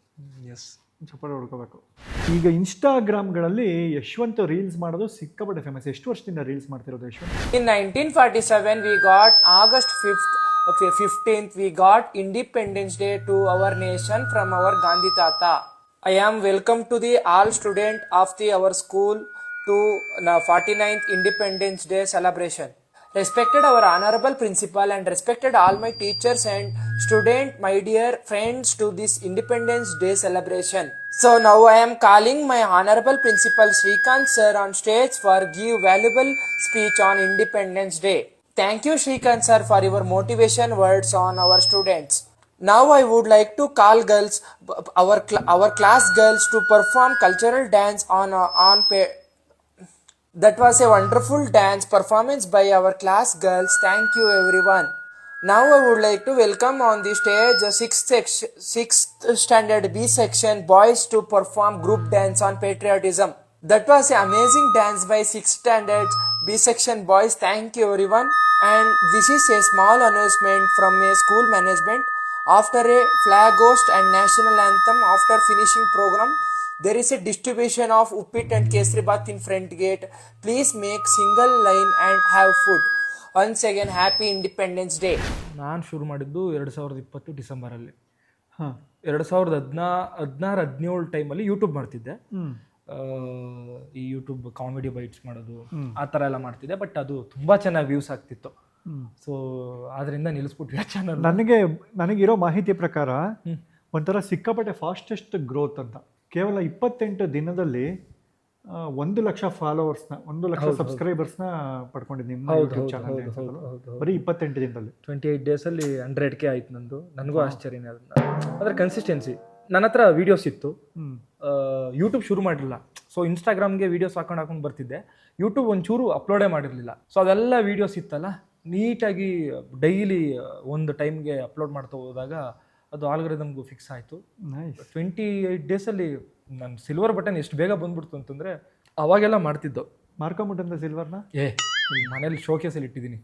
ಎಸ್ ಚಪ್ಪಲ್ ಹೊಡ್ಕೋಬೇಕು. ಈಗ ಇನ್ಸ್ಟಾಗ್ರಾಮ್ಗಳಲ್ಲಿ ಯಶವಂತ್ ರೀಲ್ಸ್ ಮಾಡೋದು ಸಿಕ್ಕಾಪಟ್ಟೆ ಫೇಮಸ್ ಎಷ್ಟು ವರ್ಷದಿಂದ ರೀಲ್ಸ್ ಮಾಡ್ತಿರೋದು Yashwant? In 1947, we got August 5th, okay, 15th, we got Independence Day to our nation from our Gandhi Tata. I am welcome to the all student of the our school to uh, 49th Independence Day celebration. Respected our honorable principal and respected all my teachers and student, my dear friends to this Independence Day celebration. So now I am calling my honorable principal Srikant sir on stage for give valuable speech on Independence Day. Thank you Srikant sir for your motivation words on our students. Now I would like to call girls, our our class girls to perform cultural dance on uh, on that was a wonderful dance performance by our class girls. Thank you, everyone. Now I would like to welcome on the stage a sixth, sixth standard B section boys to perform group dance on patriotism. That was an amazing dance by sixth standard B section boys. Thank you, everyone. And this is a small announcement from a school management. After a flag host and national anthem, after finishing program, there is a distribution of Uppit and Kesri Bath in front gate. Please make single line and have food. Once again, happy Independence Day. ನಾನು ಶುರು ಮಾಡಿದ್ದು ಎರಡು ಸಾವಿರದ ಇಪ್ಪತ್ತು ಡಿಸೆಂಬರಲ್ಲಿ ಹಾಂ ಎರಡು ಸಾವಿರದ ಹದಿನಾ ಹದಿನಾರು ಹದಿನೇಳು ಟೈಮಲ್ಲಿ ಯೂಟ್ಯೂಬ್ ಮಾಡ್ತಿದ್ದೆ ಈ ಯೂಟ್ಯೂಬ್ ಕಾಮಿಡಿ ಬೈಟ್ಸ್ ಮಾಡೋದು ಆ ಥರ ಎಲ್ಲ ಮಾಡ್ತಿದ್ದೆ. ಬಟ್ ಅದು ತುಂಬ ಚೆನ್ನಾಗಿ ವ್ಯೂಸ್ ಆಗ್ತಿತ್ತು. ಸೊ ಅದರಿಂದ ನಿಲ್ಲಿಸ್ಬಿಟ್ವಿ ಚಾನಲ್ ನನಗೆ ನನಗಿರೋ ಮಾಹಿತಿ ಪ್ರಕಾರ ಒಂಥರ ಸಿಕ್ಕಾಪಟ್ಟೆ ಫಾಸ್ಟೆಸ್ಟ್ ಗ್ರೋತ್ ಅಂತ. ಕೇವಲ ಇಪ್ಪತ್ತೆಂಟು ದಿನದಲ್ಲಿ ಒಂದು ಲಕ್ಷ ಫಾಲೋವರ್ಸ್ನ ಒಂದು ಲಕ್ಷ ಸಬ್ಸ್ಕ್ರೈಬರ್ಸ್ನ ಪಡ್ಕೊಂಡಿದ್ದು ನಿಮ್ಮ ಯೂಟ್ಯೂಬ್ ಚಾನಲ್ ಬರೀ ಇಪ್ಪತ್ತೆಂಟು ದಿನದಲ್ಲಿ. ಟ್ವೆಂಟಿ ಏಯ್ಟ್ ಡೇಸಲ್ಲಿ ಹಂಡ್ರೆಡ್ ಕೆ ಆಯ್ತು ನಂದು. ನನಗೂ ಆಶ್ಚರ್ಯನೇ ಅದನ್ನ ಅದ್ರ ಕನ್ಸಿಸ್ಟೆನ್ಸಿ ನನ್ನ ಹತ್ರ ವೀಡಿಯೋಸ್ ಇತ್ತು. ಯೂಟ್ಯೂಬ್ ಶುರು ಮಾಡಿರಲಿಲ್ಲ. ಸೊ ಇನ್ಸ್ಟಾಗ್ರಾಮ್ಗೆ ವೀಡಿಯೋಸ್ ಹಾಕೊಂಡು ಹಾಕೊಂಡು ಬರ್ತಿದ್ದೆ. ಯೂಟ್ಯೂಬ್ ಒಂಚೂರು ಅಪ್ಲೋಡೇ ಮಾಡಿರಲಿಲ್ಲ. ಸೊ ಅದೆಲ್ಲ ವೀಡಿಯೋಸ್ ಇತ್ತಲ್ಲ ನೀಟಾಗಿ ಡೈಲಿ ಒಂದು ಟೈಮ್ಗೆ ಅಪ್ಲೋಡ್ ಮಾಡ್ತಾ ಹೋದಾಗ ಅದು ಆಲ್ಗರಿದಮ್ಗೂ ಫಿಕ್ಸ್ ಆಯಿತು. ಟ್ವೆಂಟಿ ಏಯ್ಟ್ ಡೇಸಲ್ಲಿ ನನ್ನ ಸಿಲ್ವರ್ ಬಟನ್ ಎಷ್ಟು ಬೇಗ ಬಂದ್ಬಿಡ್ತು ಅಂತಂದರೆ ಅವಾಗೆಲ್ಲ ಮಾಡ್ತಿದ್ದು. ಮಾರ್ಕೊಂಬಿಟ್ಟಂತ ಸಿಲ್ವರ್ನ ಏ ಮನೇಲಿ ಶೋಕೇಸಲ್ಲಿ ಇಟ್ಟಿದ್ದೀನಿ.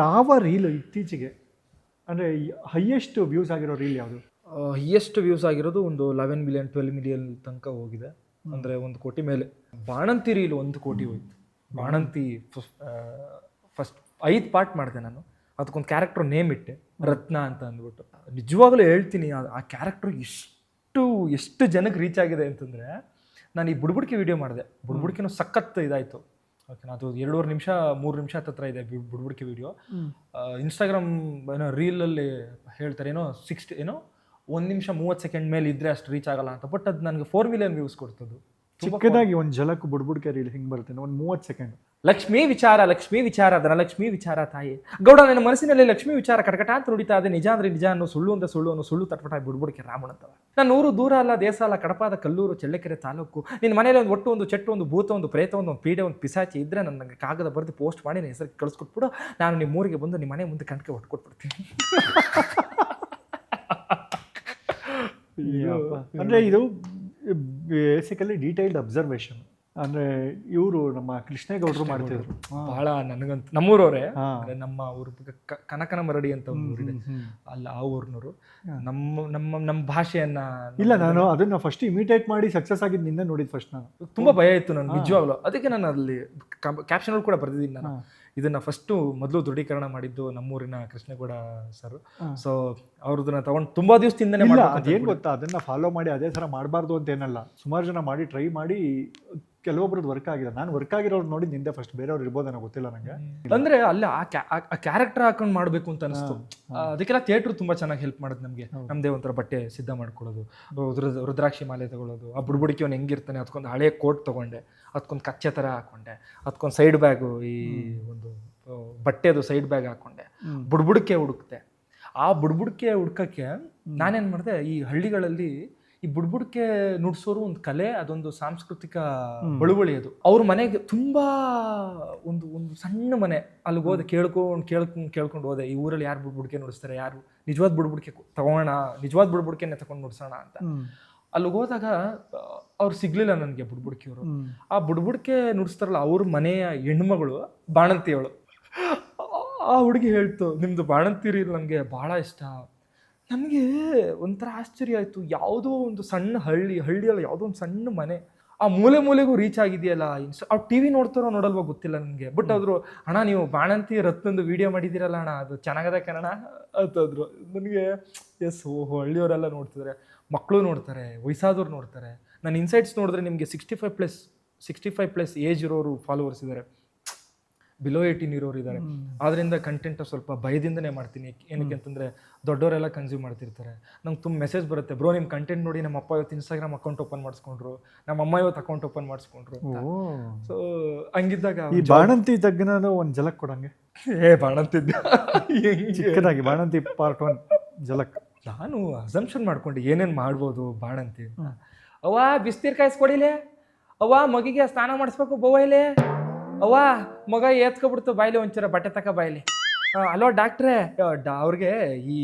ಯಾವ ರೀಲ್ ಇತ್ತೀಚೆಗೆ ಅಂದರೆ ಹೈಯೆಸ್ಟ್ ವ್ಯೂಸ್ ಆಗಿರೋ ರೀಲ್ ಯಾವುದು? ಹೈಯೆಸ್ಟ್ ವ್ಯೂಸ್ ಆಗಿರೋದು ಒಂದು ಲೆವೆನ್ ಮಿಲಿಯನ್ ಟ್ವೆಲ್ ಮಿಲಿಯನ್ ತನಕ ಹೋಗಿದೆ. ಅಂದರೆ ಒಂದು ಕೋಟಿ ಮೇಲೆ. ಬಾಣಂತಿ ರೀಲ್ ಒಂದು ಕೋಟಿ ಹೋಯ್ತು. ಬಾಣಂತಿ ಫಸ್ಟ್ ಐದು ಪಾರ್ಟ್ ಮಾಡಿದೆ ನಾನು. ಅದಕ್ಕೊಂದು ಕ್ಯಾರೆಕ್ಟರ್ ನೇಮ್ ಇಟ್ಟೆ. ರತ್ನ ಅಂತ ಅಂದ್ಬಿಟ್ಟು. ನಿಜವಾಗ್ಲೂ ಹೇಳ್ತೀನಿ ಆ- ಕ್ಯಾರೆಕ್ಟ್ರ್ ಎಷ್ಟು ಎಷ್ಟು ಜನಕ್ಕೆ ರೀಚ್ ಆಗಿದೆ ಅಂತಂದರೆ ನಾನು ಈ ಬುಡ್ಬುಡ್ಕೆ ವಿಡಿಯೋ ಮಾಡಿದೆ. ಬುಡ್ಬುಡ್ಕೆನೂ ಸಖತ್ ಇದಾಯಿತು. ಓಕೆನಾ ಅದು ಎರಡೂವರೆ ನಿಮಿಷ ಮೂರು ನಿಮಿಷ ಹತ್ತತ್ರ ಇದೆ ಬುಡ್ಬುಡ್ಕೆ ವಿಡಿಯೋ ಇನ್ಸ್ಟಾಗ್ರಾಮ್ ಏನೋ ರೀಲಲ್ಲಿ ಹೇಳ್ತಾರೆ ಏನೋ ಸಿಕ್ಸ್ಟಿ ಏನೋ ಒಂದು ನಿಮಿಷ ಮೂವತ್ತು ಸೆಕೆಂಡ್ ಮೇಲೆ ಇದ್ರೆ ಅಷ್ಟು ರೀಚ್ ಆಗಲ್ಲ ಅಂತ. ಬಟ್ ಅದು ನನಗೆ ಫೋರ್ ಮಿಲಿಯನ್ ವ್ಯೂಸ್ ಕೊಡ್ತದ್ದು. ಚಿಕ್ಕದಾಗಿ ಒಂದು ಜಲಕ್ ಬುಡ್ಬುಡ್ಕೆ ರೀಲ್ ಹಿಂಗೆ ಬರ್ತೇನೆ ಒಂದು ಮೂವತ್ತು ಸೆಕೆಂಡ್ ಲಕ್ಷ್ಮೀ ವಿಚಾರ ಲಕ್ಷ್ಮೀ ವಿಚಾರ ಅದರ ಲಕ್ಷ್ಮೀ ವಿಚಾರ ತಾಯಿ. ಗೌಡ ನನ್ನ ಮನಸ್ಸಿನಲ್ಲಿ ಲಕ್ಷ್ಮೀ ವಿಚಾರ ಕಟಕಟ ಅಂತ ನುಡಿತಾ ಅದೇ ನಿಜ ಅಂದ್ರೆ ನಿಜ ಅನ್ನೋ ಸುಳ್ಳು ಅಂತ ಸುಳ್ಳು ಅನ್ನೋ ಸುಳ್ಳು ತಟ್ಪಟಾಗಿ ಬಿಡ್ಬಿಡ್ಕೆ ರಾಮಣ ಅಂತ ನಾನು ಊರು ದೂರ ಅಲ್ಲ ದೇಶ ಅಲ್ಲ ಕಡಪಾದ ಕಲ್ಲೂರು ಚಳ್ಳಕೆರೆ ತಾಲೂಕು. ನಿನ್ನ ಮನೇಲಿ ಒಂದು ಒಟ್ಟು ಒಂದು ಚೆಟ್ಟು ಒಂದು ಭೂತ ಒಂದು ಪ್ರೇತ ಒಂದು ಒಂದು ಪೀಡೆ ಒಂದು ಪಿಸಾಚಿ ಇದ್ರೆ ನನಗೆ ಕಾಗದ ಬರೆದು ಪೋಸ್ಟ್ ಮಾಡಿ ನನ್ನ ಹೆಸರು ಕಳಿಸ್ಕೊಟ್ಬಿಡು. ನಾನು ನಿಮ್ಮ ಊರಿಗೆ ಬಂದು ನಿಮ್ಮ ಮನೆ ಮುಂದೆ ಕಂಟ್ಕೆ ಹೊಟ್ಟು ಕೊಟ್ಬಿಡ್ತೀನಿ ಅಂದರೆ ಇದು ಬೇಸಿಕಲಿ ಡೀಟೈಲ್ಡ್ ಅಬ್ಸರ್ವೇಷನ್ ಅಂದರೆ ಇವರು ನಮ್ಮ ಕೃಷ್ಣೇಗೌಡರು ಮಾಡ್ತಿದ್ರು. ಬಹಳ ನನಗಂತ ನಮ್ಮೂರವರೇ ನಮ್ಮ ಊರು ಕನಕನ ಮರಡಿ ಅಂತ ಒಂದು ಊರಿದೆ. ಅಲ್ಲ ಆ ಊರ್ನವರು. ನಮ್ಮ ನಮ್ಮ ನಮ್ಮ ಭಾಷೆಯನ್ನ ಇಲ್ಲ ನಾನು ಅದನ್ನ ಫಸ್ಟ್ ಇಮಿಟೇಟ್ ಮಾಡಿ ಸಕ್ಸಸ್ ಆಗಿದ್ದು ನಿನ್ನೆ ನೋಡಿದ್ ಫಸ್ಟ್ ನಾನು. ತುಂಬಾ ಭಯ ಇತ್ತು ನನಗೆ ನಿಜವಾಗ್ಲು. ಅದಕ್ಕೆ ನಾನು ಅಲ್ಲಿ ಕ್ಯಾಪ್ಷನ್ ಕೂಡ ಬರ್ದಿದ್ದೀನಿ ನಾನು. ಇದನ್ನ ಫಸ್ಟು ಮೊದಲು ದೃಢೀಕರಣ ಮಾಡಿದ್ದು ನಮ್ಮೂರಿನ ಕೃಷ್ಣಗೌಡ ಸರ್ ಸೊ ಅವ್ರದನ್ನ ತಗೊಂಡು ತುಂಬಾ ದಿವಸದಿಂದನೇ ಅದೇನು ಗೊತ್ತಾ? ಅದನ್ನ ಫಾಲೋ ಮಾಡಿ ಅದೇ ಥರ ಮಾಡಬಾರ್ದು ಅಂತ ಏನಲ್ಲ ಸುಮಾರು ಜನ ಮಾಡಿ ಟ್ರೈ ಮಾಡಿ ಕೆಲವೊಬ್ರದ್ದು ವರ್ಕ್ ಆಗಿದೆ. ನಾನು ವರ್ಕ್ ಆಗಿರೋರು ನೋಡಿ ನಿಂದೆ ಫಸ್ಟ್ ಬೇರೆಯವ್ರು ಇರ್ಬೋದೇನೋ ಗೊತ್ತಿಲ್ಲ ನನಗೆ ಅಂದ್ರೆ ಅಲ್ಲಿ ಆ ಕ್ಯಾ- ಆ- ಆ ಕ್ಯಾರೆಕ್ಟರ್ ಹಾಕೊಂಡು ಮಾಡ್ಬೇಕು ಅಂತ ಅನಿಸ್ತು. ಅದಕ್ಕೆಲ್ಲ ಥಿಯೇಟ್ರ್ ತುಂಬಾ ಚೆನ್ನಾಗಿ ಹೆಲ್ಪ್ ಮಾಡೋದು ನಮಗೆ. ನಮ್ದೇ ಒಂಥರ ಬಟ್ಟೆ ಸಿದ್ಧ ಮಾಡ್ಕೊಳ್ಳೋದು ರುದ್ರಾಕ್ಷಿ ಮಾಲೆ ತಗೊಳ್ಳೋದು ಆ ಬುಡ್ಬುಡಿಕೆ ಅವ್ನು ಹೆಂಗಿರ್ತಾನೆ ಅದಕ್ಕೊಂದು ಹಳೆ ಕೋಟ್ ತಗೊಂಡೆ ಅದಕ್ಕೊಂದು ಕಚ್ಚೆ ಥರ ಹಾಕೊಂಡೆ ಅದಕ್ಕೊಂದು ಸೈಡ್ ಬ್ಯಾಗು ಈ ಒಂದು ಬಟ್ಟೆದು ಸೈಡ್ ಬ್ಯಾಗ್ ಹಾಕೊಂಡೆ. ಬುಡ್ಬುಡಿಕೆ ಹುಡುಕ್ತೆ. ಆ ಬುಡ್ಬುಡಿಕೆ ಹುಡ್ಕಕ್ಕೆ ನಾನೇನು ಮಾಡಿದೆ ಈ ಹಳ್ಳಿಗಳಲ್ಲಿ ಈ ಬುಡ್ಬುಡ್ಕೆ ನುಡ್ಸೋರು ಒಂದು ಕಲೆ ಅದೊಂದು ಸಾಂಸ್ಕೃತಿಕ ಬಳುವಳಿ ಅದು. ಅವ್ರ ಮನೆಗೆ ತುಂಬಾ ಒಂದು ಒಂದು ಸಣ್ಣ ಮನೆ. ಅಲ್ಲಿಗೆ ಹೋದೆ ಕೇಳ್ಕೊಂಡು ಕೇಳ್ಕೊಂಡು ಕೇಳ್ಕೊಂಡು ಹೋದೆ ಈ ಊರಲ್ಲಿ ಯಾರು ಬುಡ್ಬುಡ್ಕೆ ನುಡಿಸ್ತಾರೆ ಯಾರು ನಿಜವಾದ ಬುಡ್ಬುಡ್ಕೆ ತಗೋಣ ನಿಜವಾದ ಬುಡ್ಬುಡ್ಕೆನೆ ತಗೊಂಡು ನುಡ್ಸೋಣ ಅಂತ. ಅಲ್ಲಿಗೆ ಹೋದಾಗ ಅವ್ರು ಸಿಗ್ಲಿಲ್ಲ ನನಗೆ ಬುಡ್ಬುಡ್ಕಿಯವರು. ಆ ಬುಡ್ಬುಡ್ಕೆ ನುಡಿಸ್ತಾರಲ್ಲ ಅವ್ರ ಮನೆಯ ಹೆಣ್ಮಗಳು ಬಾಣಂತಿಯವಳು. ಆ ಹುಡುಗಿ ಹೇಳ್ತು ನಿಮ್ದು ಬಾಣಂತಿರಿ ನನಗೆ ಬಹಳ ಇಷ್ಟ. ನನಗೆ ಒಂಥರ ಆಶ್ಚರ್ಯ ಆಯಿತು. ಯಾವುದೋ ಒಂದು ಸಣ್ಣ ಹಳ್ಳಿ ಹಳ್ಳಿಯಲ್ಲಿ ಯಾವುದೋ ಒಂದು ಸಣ್ಣ ಮನೆ. ಆ ಮೂಲೆ ಮೂಲೆಗೂ ರೀಚ್ ಆಗಿದೆಯಲ್ಲ. ಅವ್ರು ಟಿ ವಿ ನೋಡ್ತಾರೋ ನೋಡಲ್ವ ಗೊತ್ತಿಲ್ಲ ನನಗೆ. ಬಟ್ ಆದ್ರು ಅಣ್ಣ ನೀವು ಬಾಣಂತಿ ರತ್ನಂದು ವಿಡಿಯೋ ಮಾಡಿದ್ದೀರಲ್ಲ ಅಣ್ಣ. ಅದು ಚೆನ್ನಾಗದ ಕಣ ಅಂತಂದ್ರು. ನನಗೆ ಎಸ್ ಓಹೋ ಹಳ್ಳಿಯವರೆಲ್ಲ ನೋಡ್ತಿದ್ದಾರೆ ಮಕ್ಕಳು ನೋಡ್ತಾರೆ ವಯಸ್ಸಾದವ್ರು ನೋಡ್ತಾರೆ. ನಾನು ಇನ್ಸೈಟ್ಸ್ ನೋಡಿದ್ರೆ ನಿಮಗೆ sixty five plus sixty five plus age ಇರೋರು ಫಾಲೋವರ್ಸ್ ಇದ್ದಾರೆ ಬಿಲೋ ಏಯ್ಟೀನ್ ಇರೋರು ಇದ್ದಾರೆ ಆದ್ರಿಂದ ಕಂಟೆಂಟ್ ಸ್ವಲ್ಪ ಭಯದಿಂದನೇ ಮಾಡ್ತೀನಿ. ಏನಕ್ಕೆ ಅಂತಂದ್ರೆ ದೊಡ್ಡವರೆಲ್ಲ ಕನ್ಸ್ಯೂಮ್ ಮಾಡ್ತಿರ್ತಾರೆ. ನಂಗೆ ತುಂಬ ಮೆಸೇಜ್ ಬರುತ್ತೆ ಬ್ರೋ ನಿಮ್ಮ ಕಂಟೆಂಟ್ ನೋಡಿ ನಮ್ಮ ಅಪ್ಪ ಇವತ್ತು ಇನ್ಸ್ಟಾಗ್ರಾಮ್ ಅಕೌಂಟ್ ಓಪನ್ ಮಾಡಿಸ್ಕೊಂಡ್ರು ನಮ್ಮ ಅಮ್ಮ ಇವತ್ತು ಅಕೌಂಟ್ ಓಪನ್ ಮಾಡಿಸ್ಕೊಂಡ್ರು ಸೊ ಹಂಗಿದ್ದಾಗ ಈ ಬಾಣಂತಿ ತಗ್ಗನ ಒಂದು ಜಲಕ್ ಕೊಡಂಗೆ ಏ ಬಾಣಂತಿ ಚಿಕ್ಕದಾಗಿ ಬಾಣಂತಿ ಪಾರ್ಟ್ ಒನ್ ಜಲಕ್ ನಾನು ಅಸಂಪ್ಷನ್ ಮಾಡ್ಕೊಂಡು ಏನೇನು ಮಾಡ್ಬೋದು ಬಾಣಂತಿ ಅವ ಬಿಸ್ತೀರ್ ಕಾಯಿಸ್ಕೊಡಿಲೆ? ಅವ್ವ ಮಗಿಗೆ ಸ್ನಾನ ಮಾಡಿಸ್ಬೇಕು ಬೊವ್ವೈಲೆ ಅವ್ವ ಮಗ ಎತ್ಕೊಬಿಡ್ತು ಬಾಯ್ಲಿ ಒಂಚೂರ ಬಟ್ಟೆ ತಕ ಬಾಯ್ಲಿ. ಅಲೋ ಡಾಕ್ಟ್ರೆ. ಅವ್ರಿಗೆ ಈ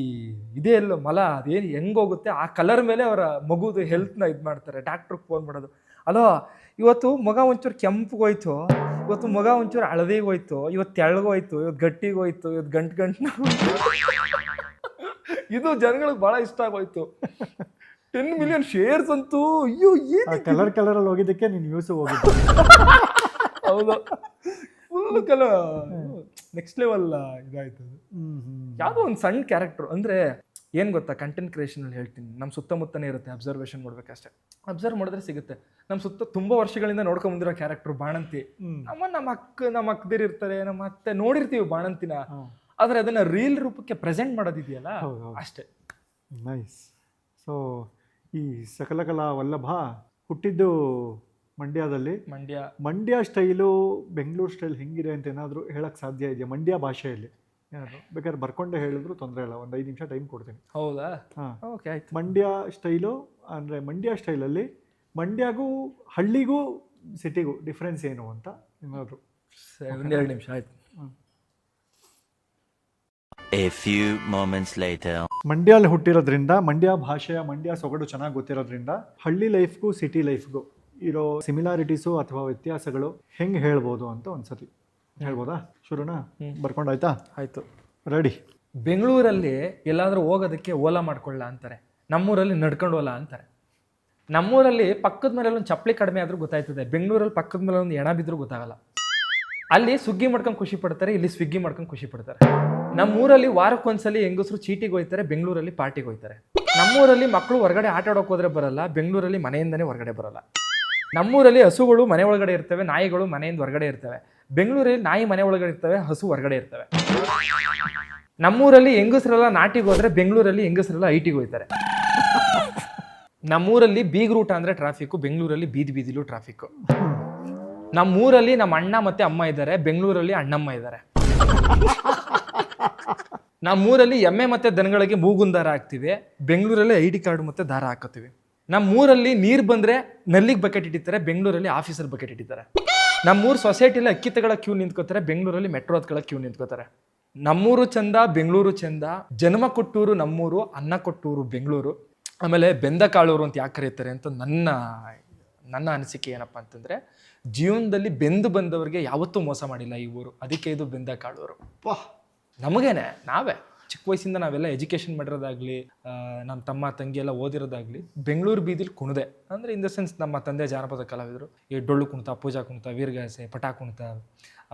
ಇದೇ ಎಲ್ಲ ಮಲ ಅದೇನು ಹೆಂಗೋಗುತ್ತೆ ಆ ಕಲರ್ ಮೇಲೆ ಅವರ ಮಗುದು ಹೆಲ್ತ್ನ ಇದು ಮಾಡ್ತಾರೆ ಡಾಕ್ಟ್ರಿಗೆ ಫೋನ್ ಮಾಡೋದು. ಅಲೋ ಇವತ್ತು ಮಗ ಒಂಚೂರು ಕೆಂಪಗೋಯ್ತು ಹೋಯ್ತು ಇವತ್ತು ಮಗ ಒಂಚೂರು ಹಳದಿಗೆ ಹೋಯ್ತು ಇವತ್ತು ತೆಳ್ಳಗೋಯ್ತು ಇವತ್ತು ಗಟ್ಟಿಗೆ ಹೋಯ್ತು ಇವತ್ತು ಗಂಟು ಗಂಟು ಇದು ಜನಗಳಿಗೆ ಬಹಳ ಇಷ್ಟ ಆಗೋಯ್ತು. ಟೆನ್ ಮಿಲಿಯನ್ ಶೇರ್ಸ್ ಅಂತೂ ಅಯ್ಯೋ ಏನ್ ಕಲರ್ ಕಲರಲ್ಲಿ ಹೋಗಿದ್ದಕ್ಕೆ ನೀನು ಯೂಸ್ ಹೋಗಿದ್ದು. ಹೌದು. ಫುಲ್ ಕಲ ನೆಕ್ಸ್ಟ್ ಲೆವೆಲ್ ಇದಾಯ್ತು ಅದು. ಯಾವುದೋ ಒಂದು ಸಣ್ಣ ಕ್ಯಾರೆಕ್ಟರ್ ಅಂದ್ರೆ ಏನು ಗೊತ್ತಾ ಕಂಟೆಂಟ್ ಕ್ರಿಯೇಷನ್ ಹೇಳ್ತೀನಿ. ನಮ್ಮ ಸುತ್ತಮುತ್ತನೇ ಇರುತ್ತೆ ಅಬ್ಸರ್ವೇಷನ್ ಮಾಡ್ಬೇಕಷ್ಟೇ. ಅಬ್ಸರ್ವ್ ಮಾಡಿದ್ರೆ ಸಿಗುತ್ತೆ. ನಮ್ಮ ಸುತ್ತ ತುಂಬಾ ವರ್ಷಗಳಿಂದ ನೋಡ್ಕೊಂಡ್ ಬಂದಿರೋ ಕ್ಯಾರೆಕ್ಟರ್ ಬಾಣಂತಿ. ನಮ್ಮ ನಮ್ಮ ಅಕ್ಕ ನಮ್ಮ ಅಕ್ಕದಿರ್ತಾರೆ ನಮ್ಮ ಅತ್ತೆ ನೋಡಿರ್ತೀವಿ ಬಾಣಂತಿನ. ಆದರೆ ಅದನ್ನ ರೀಲ್ ರೂಪಕ್ಕೆ ಪ್ರೆಸೆಂಟ್ ಮಾಡೋದಿದೆಯಲ್ಲ? ಅಷ್ಟೇ. ನೈಸ್ ಸೊ ಈ ಸಕಲಕಲಾ ವಲ್ಲಭ ಹುಟ್ಟಿದ್ದು ಮಂಡ್ಯದಲ್ಲಿ ಮಂಡ್ಯ. ಮಂಡ್ಯ ಸ್ಟೈಲು ಬೆಂಗಳೂರು ಸ್ಟೈಲ್ ಹೆಂಗಿದೆ ಅಂತ ಏನಾದರೂ ಹೇಳಕ್ಕೆ ಸಾಧ್ಯ ಇದೆಯಾ? ಮಂಡ್ಯ ಭಾಷೆಯಲ್ಲಿ ಏನಾದರೂ? ಬೇಕಾದ್ರೆ ಬರ್ಕೊಂಡೆ ಹೇಳಿದ್ರು ತೊಂದರೆ ಇಲ್ಲ ಒಂದು ಐದು ನಿಮಿಷ ಟೈಮ್ ಕೊಡ್ತೀನಿ. ಹೌದಾ? ಹಾಂ. ಓಕೆ ಆಯ್ತು. ಮಂಡ್ಯ ಸ್ಟೈಲು ಅಂದರೆ ಮಂಡ್ಯ ಸ್ಟೈಲಲ್ಲಿ ಮಂಡ್ಯಗೂ ಹಳ್ಳಿಗೂ ಸಿಟಿಗೂ ಡಿಫ್ರೆನ್ಸ್ ಏನು ಅಂತ ಏನಾದರೂ? ಒಂದೆರಡು ನಿಮಿಷ ಆಯ್ತು. A few moments later. ಮಂಡ್ಯಲ್ಲಿ ಹುಟ್ಟಿರೋದ್ರಿಂದ Mandya ಭಾಷೆಯ ಮಂಡ್ಯ ಸೊಗಡು ಚೆನ್ನಾಗಿ ಗೊತ್ತಿರೋದ್ರಿಂದ ಹಳ್ಳಿ ಲೈಫ್ಗೂ ಸಿಟಿ ಲೈಫ್ಗೂ ಇರೋ ಸಿಮಿಲಾರಿಟೀಸು ಅಥವಾ ವ್ಯತ್ಯಾಸಗಳು ಹೆಂಗೆ ಹೇಳ್ಬೋದು ಅಂತ ಒಂದ್ಸತಿ ಹೇಳ್ಬೋದಾ? ಶುರುನಾ? ಬರ್ಕೊಂಡಾಯ್ತಾ? ಆಯ್ತು. ರೆಡಿ ಬೆಂಗಳೂರಲ್ಲಿ ಎಲ್ಲಾದರೂ ಹೋಗೋದಕ್ಕೆ ಓಲಾ ಮಾಡ್ಕೊಳ್ಳ ಅಂತಾರೆ. ನಮ್ಮೂರಲ್ಲಿ ನಡ್ಕೊಂಡು ಓಲಾ ಅಂತಾರೆ. ನಮ್ಮೂರಲ್ಲಿ ಪಕ್ಕದ ಮೇಲೆ ಒಂದು ಚಪ್ಪಲಿ ಕಡಿಮೆ ಆದರೂ ಗೊತ್ತಾಯ್ತದೆ. ಬೆಂಗಳೂರಲ್ಲಿ ಪಕ್ಕದ ಮೇಲೆ ಒಂದು ಎಣ ಬಿದ್ದರೂ ಗೊತ್ತಾಗಲ್ಲ. ಅಲ್ಲಿ ಸುಗ್ಗಿ ಮಾಡ್ಕೊಂಡು ಖುಷಿ ಪಡ್ತಾರೆ ಇಲ್ಲಿ ಸ್ವಿಗ್ಗಿ ಮಾಡ್ಕೊಂಡು ಖುಷಿ ಪಡ್ತಾರೆ. ನಮ್ಮೂರಲ್ಲಿ ವಾರಕ್ಕೊಂದ್ಸಲಿ ಹೆಂಗಸರು ಚೀಟಿಗೆ ಹೋಯ್ತಾರೆ ಬೆಂಗಳೂರಲ್ಲಿ ಪಾರ್ಟಿಗೆ ಹೋಯ್ತಾರೆ. ನಮ್ಮೂರಲ್ಲಿ ಮಕ್ಕಳು ಹೊರಗಡೆ ಆಟ ಆಡೋಕೆ ಹೋದ್ರೆ ಬರಲ್ಲ ಬೆಂಗಳೂರಲ್ಲಿ ಮನೆಯಿಂದನೇ ಹೊರಗಡೆ ಬರಲ್ಲ. ನಮ್ಮೂರಲ್ಲಿ ಹಸುಗಳು ಮನೆ ಒಳಗಡೆ ಇರ್ತವೆ, ನಾಯಿಗಳು ಮನೆಯಿಂದ ಹೊರಗಡೆ ಇರ್ತವೆ. ಬೆಂಗಳೂರಲ್ಲಿ ನಾಯಿ ಮನೆ ಒಳಗಡೆ ಇರ್ತವೆ, ಹಸು ಹೊರಗಡೆ ಇರ್ತವೆ. ನಮ್ಮೂರಲ್ಲಿ ಹೆಂಗಸರೆಲ್ಲ ನಾಟಿಗೆ ಹೋದ್ರೆ ಬೆಂಗಳೂರಲ್ಲಿ ಹೆಂಗಸರೆಲ್ಲ ಐಟಿಗೆ ಹೋಗ್ತಾರೆ. ನಮ್ಮೂರಲ್ಲಿ ಬೀಗ್ ರೂಟ್ ಅಂದ್ರೆ ಟ್ರಾಫಿಕ್ ಬೆಂಗಳೂರಲ್ಲಿ ಬೀದಿ ಬೀದಿಲು ಟ್ರಾಫಿಕ್ ನಮ್ಮೂರಲ್ಲಿ ನಮ್ಮ ಅಣ್ಣ ಮತ್ತೆ ಅಮ್ಮ ಇದ್ದಾರೆ, ಬೆಂಗಳೂರಲ್ಲಿ ಅಣ್ಣಮ್ಮ ಇದ್ದಾರೆ. ನಮ್ಮೂರಲ್ಲಿ ಎಮ್ಮೆ ಮತ್ತೆ ದನಗಳಿಗೆ ಮೂಗುಂದಾರ ದಾರ ಹಾಕ್ತಿವಿ, ಬೆಂಗಳೂರಲ್ಲಿ ಐ ಡಿ ಕಾರ್ಡ್ ಮತ್ತೆ ದಾರ ಹಾಕೋತೀವಿ ನಮ್ಮೂರಲ್ಲಿ ನೀರು ಬಂದರೆ ನಲ್ಲಿಗೆ ಬಕೆಟ್ ಇಟ್ಟಿರ್ತಾರೆ ಬೆಂಗಳೂರಲ್ಲಿ ಆಫೀಸರ್ ಬಕೆಟ್ ಇಟ್ಟಿದ್ದಾರೆ ನಮ್ಮೂರು ಸೊಸೈಟಿಲಿ ಅಕ್ಕಿ ತಗೊಳ್ಳೋ ಕ್ಯೂ ನಿಂತ್ಕೋತಾರೆ ಬೆಂಗಳೂರಲ್ಲಿ ಮೆಟ್ರೋ ಹತ್ಕೊಳ್ಳೋ ಕ್ಯೂ ನಿಂತ್ಕೋತಾರೆ. ನಮ್ಮೂರು ಚಂದ ಬೆಂಗಳೂರು ಚಂದ ಜನ್ಮ ಕೊಟ್ಟೂರು ನಮ್ಮೂರು ಅನ್ನ ಕೊಟ್ಟೂರು ಬೆಂಗಳೂರು ಆಮೇಲೆ ಬೆಂದ ಕಾಳೂರು ಅಂತ ಯಾಕೆ ಕರೀತಾರೆ ಅಂತ ನನ್ನ ನನ್ನ ಅನಿಸಿಕೆ ಏನಪ್ಪ ಅಂತಂದರೆ ಜೀವನದಲ್ಲಿ ಬೆಂದು ಬಂದವರಿಗೆ ಯಾವತ್ತೂ ಮೋಸ ಮಾಡಿಲ್ಲ ಈ ಊರು. ಅದಕ್ಕೆ ಇದು ಬೆಂದ ಕಾಳೂರು ನಮಗೇನೆ ನಾವೇ. ಚಿಕ್ಕ ವಯಸ್ಸಿಂದ ನಾವೆಲ್ಲ ಎಜುಕೇಷನ್ ಮಾಡಿರೋದಾಗ್ಲಿ ನಮ್ಮ ತಮ್ಮ ತಂಗಿ ಎಲ್ಲ ಓದಿರೋದಾಗ್ಲಿ ಬೆಂಗಳೂರು ಬೀದಿಲಿ ಕುಣಿದೆ. ಅಂದರೆ ಇನ್ ದ ಸೆನ್ಸ್ ನಮ್ಮ ತಂದೆ ಜಾನಪದ ಕಲಾವಿದರು. ಈ ಡೊಳ್ಳು ಕುಣಿತ ಪೂಜಾ ಕುಣಿತ ವೀರಗಾಸೆ ಪಟ ಕುಣಿತ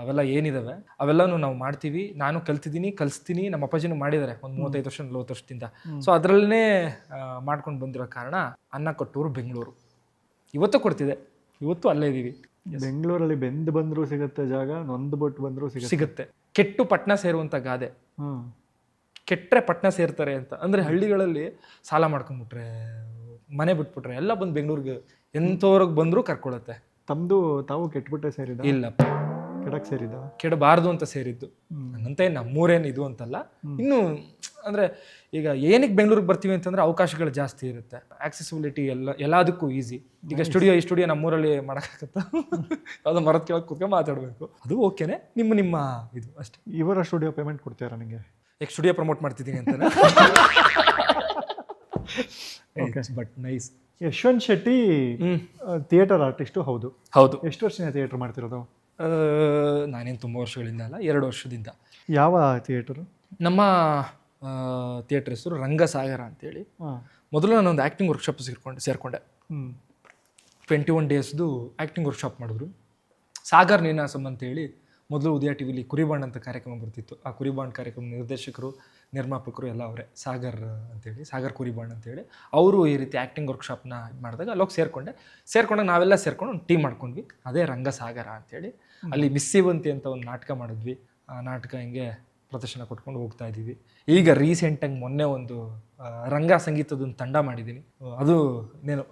ಅವೆಲ್ಲ ಏನಿದಾವೆ ಅವೆಲ್ಲನೂ ನಾವು ಮಾಡ್ತೀವಿ. ನಾನು ಕಲ್ತಿದ್ದೀನಿ ಕಲಿಸ್ತೀನಿ ನಮ್ಮ ಅಪ್ಪಾಜಿನೂ ಮಾಡಿದ್ದಾರೆ. ಒಂದು ಮೂವತ್ತೈದು ವರ್ಷ ನಲ್ವತ್ತು ವರ್ಷದಿಂದ. ಸೊ ಅದರಲ್ಲೇ ಮಾಡ್ಕೊಂಡು ಬಂದಿರೋ ಕಾರಣ ಅನ್ನ ಕೊಟ್ಟೂರು ಬೆಂಗಳೂರು. ಇವತ್ತು ಕೊಡ್ತಿದೆ. ಇವತ್ತು ಅಲ್ಲೇ ಇದ್ದೀವಿ ಬೆಂಗಳೂರಲ್ಲಿ ಬೆಂದು ಬಂದರೂ ಸಿಗುತ್ತೆ ಜಾಗ ನೊಂದು ಬಿಟ್ಟು ಬಂದರೂ ಸಿಗುತ್ತೆ. ಕೆಟ್ಟು ಪಟ್ನ ಸೇರುವಂಥ ಗಾದೆ. ಕೆಟ್ಟರೆ ಪಟ್ಟಣ ಸೇರ್ತಾರೆ ಅಂತ. ಅಂದರೆ ಹಳ್ಳಿಗಳಲ್ಲಿ ಸಾಲ ಮಾಡ್ಕೊಂಡ್ಬಿಟ್ರೆ ಮನೆ ಬಿಟ್ಬಿಟ್ರೆ ಎಲ್ಲ ಬಂದು ಬೆಂಗಳೂರಿಗೆ ಎಂಥವ್ರಿಗೆ ಬಂದರೂ ಕರ್ಕೊಳತ್ತೆ. ತಮ್ಮದು ತಾವು ಕೆಟ್ಬಿಟ್ಟೆ ಸೇರಿದ? ಇಲ್ಲಪ್ಪ. ಕೆಡಕ್ಕೆ ಸೇರಿದ? ಕೆಡಬಾರ್ದು ಅಂತ ಸೇರಿದ್ದು. ಹಂಗಂತ ಏನ್ ನಮ್ಮೂರೇನು ಇದು ಅಂತಲ್ಲ. ಇನ್ನು ಅಂದರೆ ಈಗ ಏನಕ್ಕೆ ಬೆಂಗಳೂರಿಗೆ ಬರ್ತೀವಿ ಅಂತಂದ್ರೆ ಅವಕಾಶಗಳು ಜಾಸ್ತಿ ಇರುತ್ತೆ. ಆಕ್ಸೆಸಿಬಿಲಿಟಿ ಎಲ್ಲ ಎಲ್ಲದಕ್ಕೂ ಈಸಿ ಈಗ ಸ್ಟುಡಿಯೋ ಈ ಸ್ಟುಡಿಯೋ ನಮ್ಮೂರಲ್ಲಿ ಮಾಡೋಕ್ಕಾಗತ್ತ? ಯಾವುದೋ ಮರದ ಕೆಳಗೆ ಕೂತ್ಕೊಂಡು ಮಾತಾಡಬೇಕು. ಅದು ಓಕೆನೆ ನಿಮ್ಮ ನಿಮ್ಮ ಇದು ಅಷ್ಟೇ. ಇವರ ಸ್ಟುಡಿಯೋ ಪೇಮೆಂಟ್ ಕೊಡ್ತೀರಾ ನನಗೆ ಈಗ ಸ್ಟುಡಿಯೋ ಪ್ರಮೋಟ್ ಮಾಡ್ತಿದ್ದೀನಿ ಅಂತ but nice Yashavant Shetty theatre artist ಹೌದು. ಹೌದು. ಎಷ್ಟು ವರ್ಷದಿಂದ ಥಿಯೇಟರ್ ಮಾಡ್ತಿರೋದು? ನಾನೇನು ತುಂಬ ವರ್ಷಗಳಿಂದ ಅಲ್ಲ ಎರಡು ವರ್ಷದಿಂದ. ಯಾವ ಥಿಯೇಟರು ನಮ್ಮ ಥಿಯೇಟರ್ ಹೆಸರು ರಂಗಸಾಗರ ಅಂತೇಳಿ. ಮೊದಲು ಮೊದಲು ಒಂದು ಆ್ಯಕ್ಟಿಂಗ್ ವರ್ಕ್ಶಾಪ್ ಸೇರ್ಕೊಂಡೆ ಸೇರಿಕೊಂಡೆ. ಟ್ವೆಂಟಿ ಒನ್ ಡೇಸ್ದು ಆ್ಯಕ್ಟಿಂಗ್ ವರ್ಕ್ಶಾಪ್ ಮಾಡಿದ್ರು. ಸಾಗರ್ ನೀನಾಸಮ್ ಅಂತೇಳಿ ಮೊದಲು ಉದಯ ಟಿ ವಿಲಿ ಕುರಿಬಾಂಡ್ ಅಂತ ಕಾರ್ಯಕ್ರಮ ಬರ್ತಿತ್ತು. ಆ ಕುರಿಬಾಂಡ್ ಕಾರ್ಯಕ್ರಮ ನಿರ್ದೇಶಕರು ನಿರ್ಮಾಪಕರು ಎಲ್ಲ ಅವರೇ. ಸಾಗರ್ ಅಂತೇಳಿ ಸಾಗರ್ ಕುರಿಬಾಂಡ್ ಅಂತೇಳಿ. ಅವರು ಈ ರೀತಿ ಆ್ಯಕ್ಟಿಂಗ್ ವರ್ಕ್ಶಾಪ್ನ ಮಾಡಿದಾಗ ಅಲ್ಲೋಗಿ ಸೇರಿಕೊಂಡೆ. ಸೇರ್ಕೊಂಡಾಗ ನಾವೆಲ್ಲ ಸೇರ್ಕೊಂಡು ಒಂದು ಟೀಮ್ ಮಾಡ್ಕೊಂಡ್ವಿ. ಅದೇ ರಂಗಸಾಗರ ಅಂತೇಳಿ. ಅಲ್ಲಿ ಮಿಸ್ಸಿವಂತಿ ಅಂತ ಒಂದು ನಾಟಕ ಮಾಡಿದ್ವಿ. ಆ ನಾಟಕ ಹಿಂಗೆ ಪ್ರದರ್ಶನ ಕೊಟ್ಕೊಂಡು ಹೋಗ್ತಾ ಇದ್ದೀವಿ. ಈಗ ರೀಸೆಂಟಾಗಿ ಮೊನ್ನೆ ಒಂದು ರಂಗ ಸಂಗೀತದ ಒಂದು ತಂಡ ಮಾಡಿದ್ದೀನಿ. ಅದು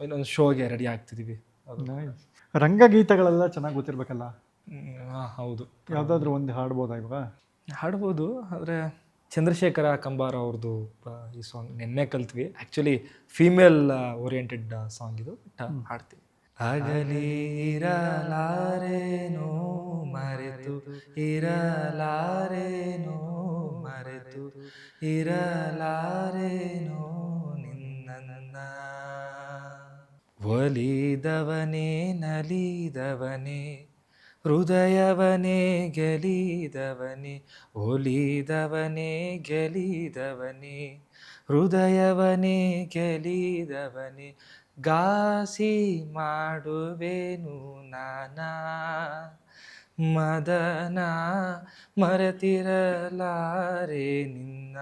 ಇನ್ನೊಂದು ಶೋಗೆ ರೆಡಿ ಆಗ್ತಿದ್ದೀವಿ. ರಂಗಗೀತಗಳೆಲ್ಲ ಚೆನ್ನಾಗಿ ಗೊತ್ತಿರ್ಬೇಕಲ್ಲ? ಹೌದು. ಯಾವುದಾದ್ರೂ ಒಂದು ಹಾಡ್ಬೋದಾ ಇವಾಗ? ಹಾಡ್ಬೋದು ಆದರೆ ಚಂದ್ರಶೇಖರ ಕಂಬಾರ ಅವ್ರದ್ದು ಈ ಸಾಂಗ್ ನಿನ್ನೆ ಕಲ್ತ್ವಿ. ಆ್ಯಕ್ಚುಲಿ ಫೀಮೇಲ್ ಓರಿಯೆಂಟೆಡ್ ಸಾಂಗ್ ಇದು ಹಾಡ್ತೀವಿ. ಹಗಲಿರಲಾರೇನೋ ಮರೆತು ಇರಲಾರೇನೋ ಮರೆತು ಇರಲಾರೇನೋ ನಿನ್ನ ಒಲಿದವನೇ ನಲಿದವನೇ ಹೃದಯವನೇ ಗೆಲಿದವನೇ ಒಲಿದವನೇ ಗೆಲಿದವನೇ ಹೃದಯವನೇ ಗೆಲಿದವನೇ ಗಾಸಿ ಮಾಡುವೆನು ನಾನಾ ಮದನ ಮರೆತಿರಲಾರೆ ನಿನ್ನ.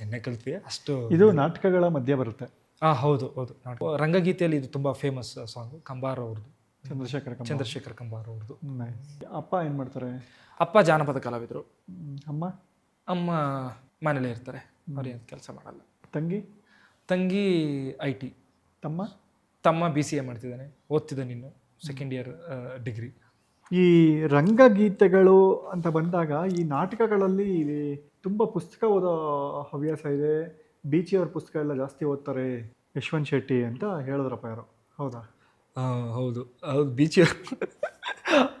ಎಣ್ಣೆ ಕಲ್ತೀಯ? ಅಷ್ಟು ಇದು ನಾಟಕಗಳ ಮಧ್ಯೆ ಬರುತ್ತೆ. ಹಾಂ ಹೌದು ಹೌದು. ನಾಟಕ ರಂಗಗೀತೆಯಲ್ಲಿ ಇದು ತುಂಬ ಫೇಮಸ್ ಸಾಂಗು ಕಂಬಾರ್ ಅವ್ರದ್ದು. ಚಂದ್ರಶೇಖರ ಚಂದ್ರಶೇಖರ್ ಕಂಬಾರ್ ಅವ್ರದ್ದು. ಅಪ್ಪ ಏನು ಮಾಡ್ತಾರೆ? ಅಪ್ಪ ಜಾನಪದ ಕಲಾವಿದರು. ಅಮ್ಮ? ಅಮ್ಮ ಮನೇಲೇ ಇರ್ತಾರೆ. ಅವ್ರೇನು ಕೆಲಸ ಮಾಡಲ್ಲ. ತಂಗಿ? ತಂಗಿ ಐ ಟಿ. ತಮ್ಮ? ತಮ್ಮ ಬಿ ಸಿ ಎ ಮಾಡ್ತಿದ್ದಾನೆ. ಓದ್ತಿದ್ದಾನೆ ಇನ್ನು. ಸೆಕೆಂಡ್ ಇಯರ್ ಡಿಗ್ರಿ ಈ ರಂಗಗೀತೆಗಳು ಅಂತ ಬಂದಾಗ ಈ ನಾಟಕಗಳಲ್ಲಿ ತುಂಬ ಪುಸ್ತಕ ಓದೋ ಹವ್ಯಾಸ ಇದೆ. ಬೀಚಿಯವ್ರ ಪುಸ್ತಕ ಎಲ್ಲ ಜಾಸ್ತಿ ಓದ್ತಾರೆ ಯಶವಂತ್ ಶೆಟ್ಟಿ ಅಂತ ಹೇಳಿದ್ರಪ್ಪ ಯಾರು. ಹೌದಾ? ಹೌದು. ಹೌದು ಬೀಚ್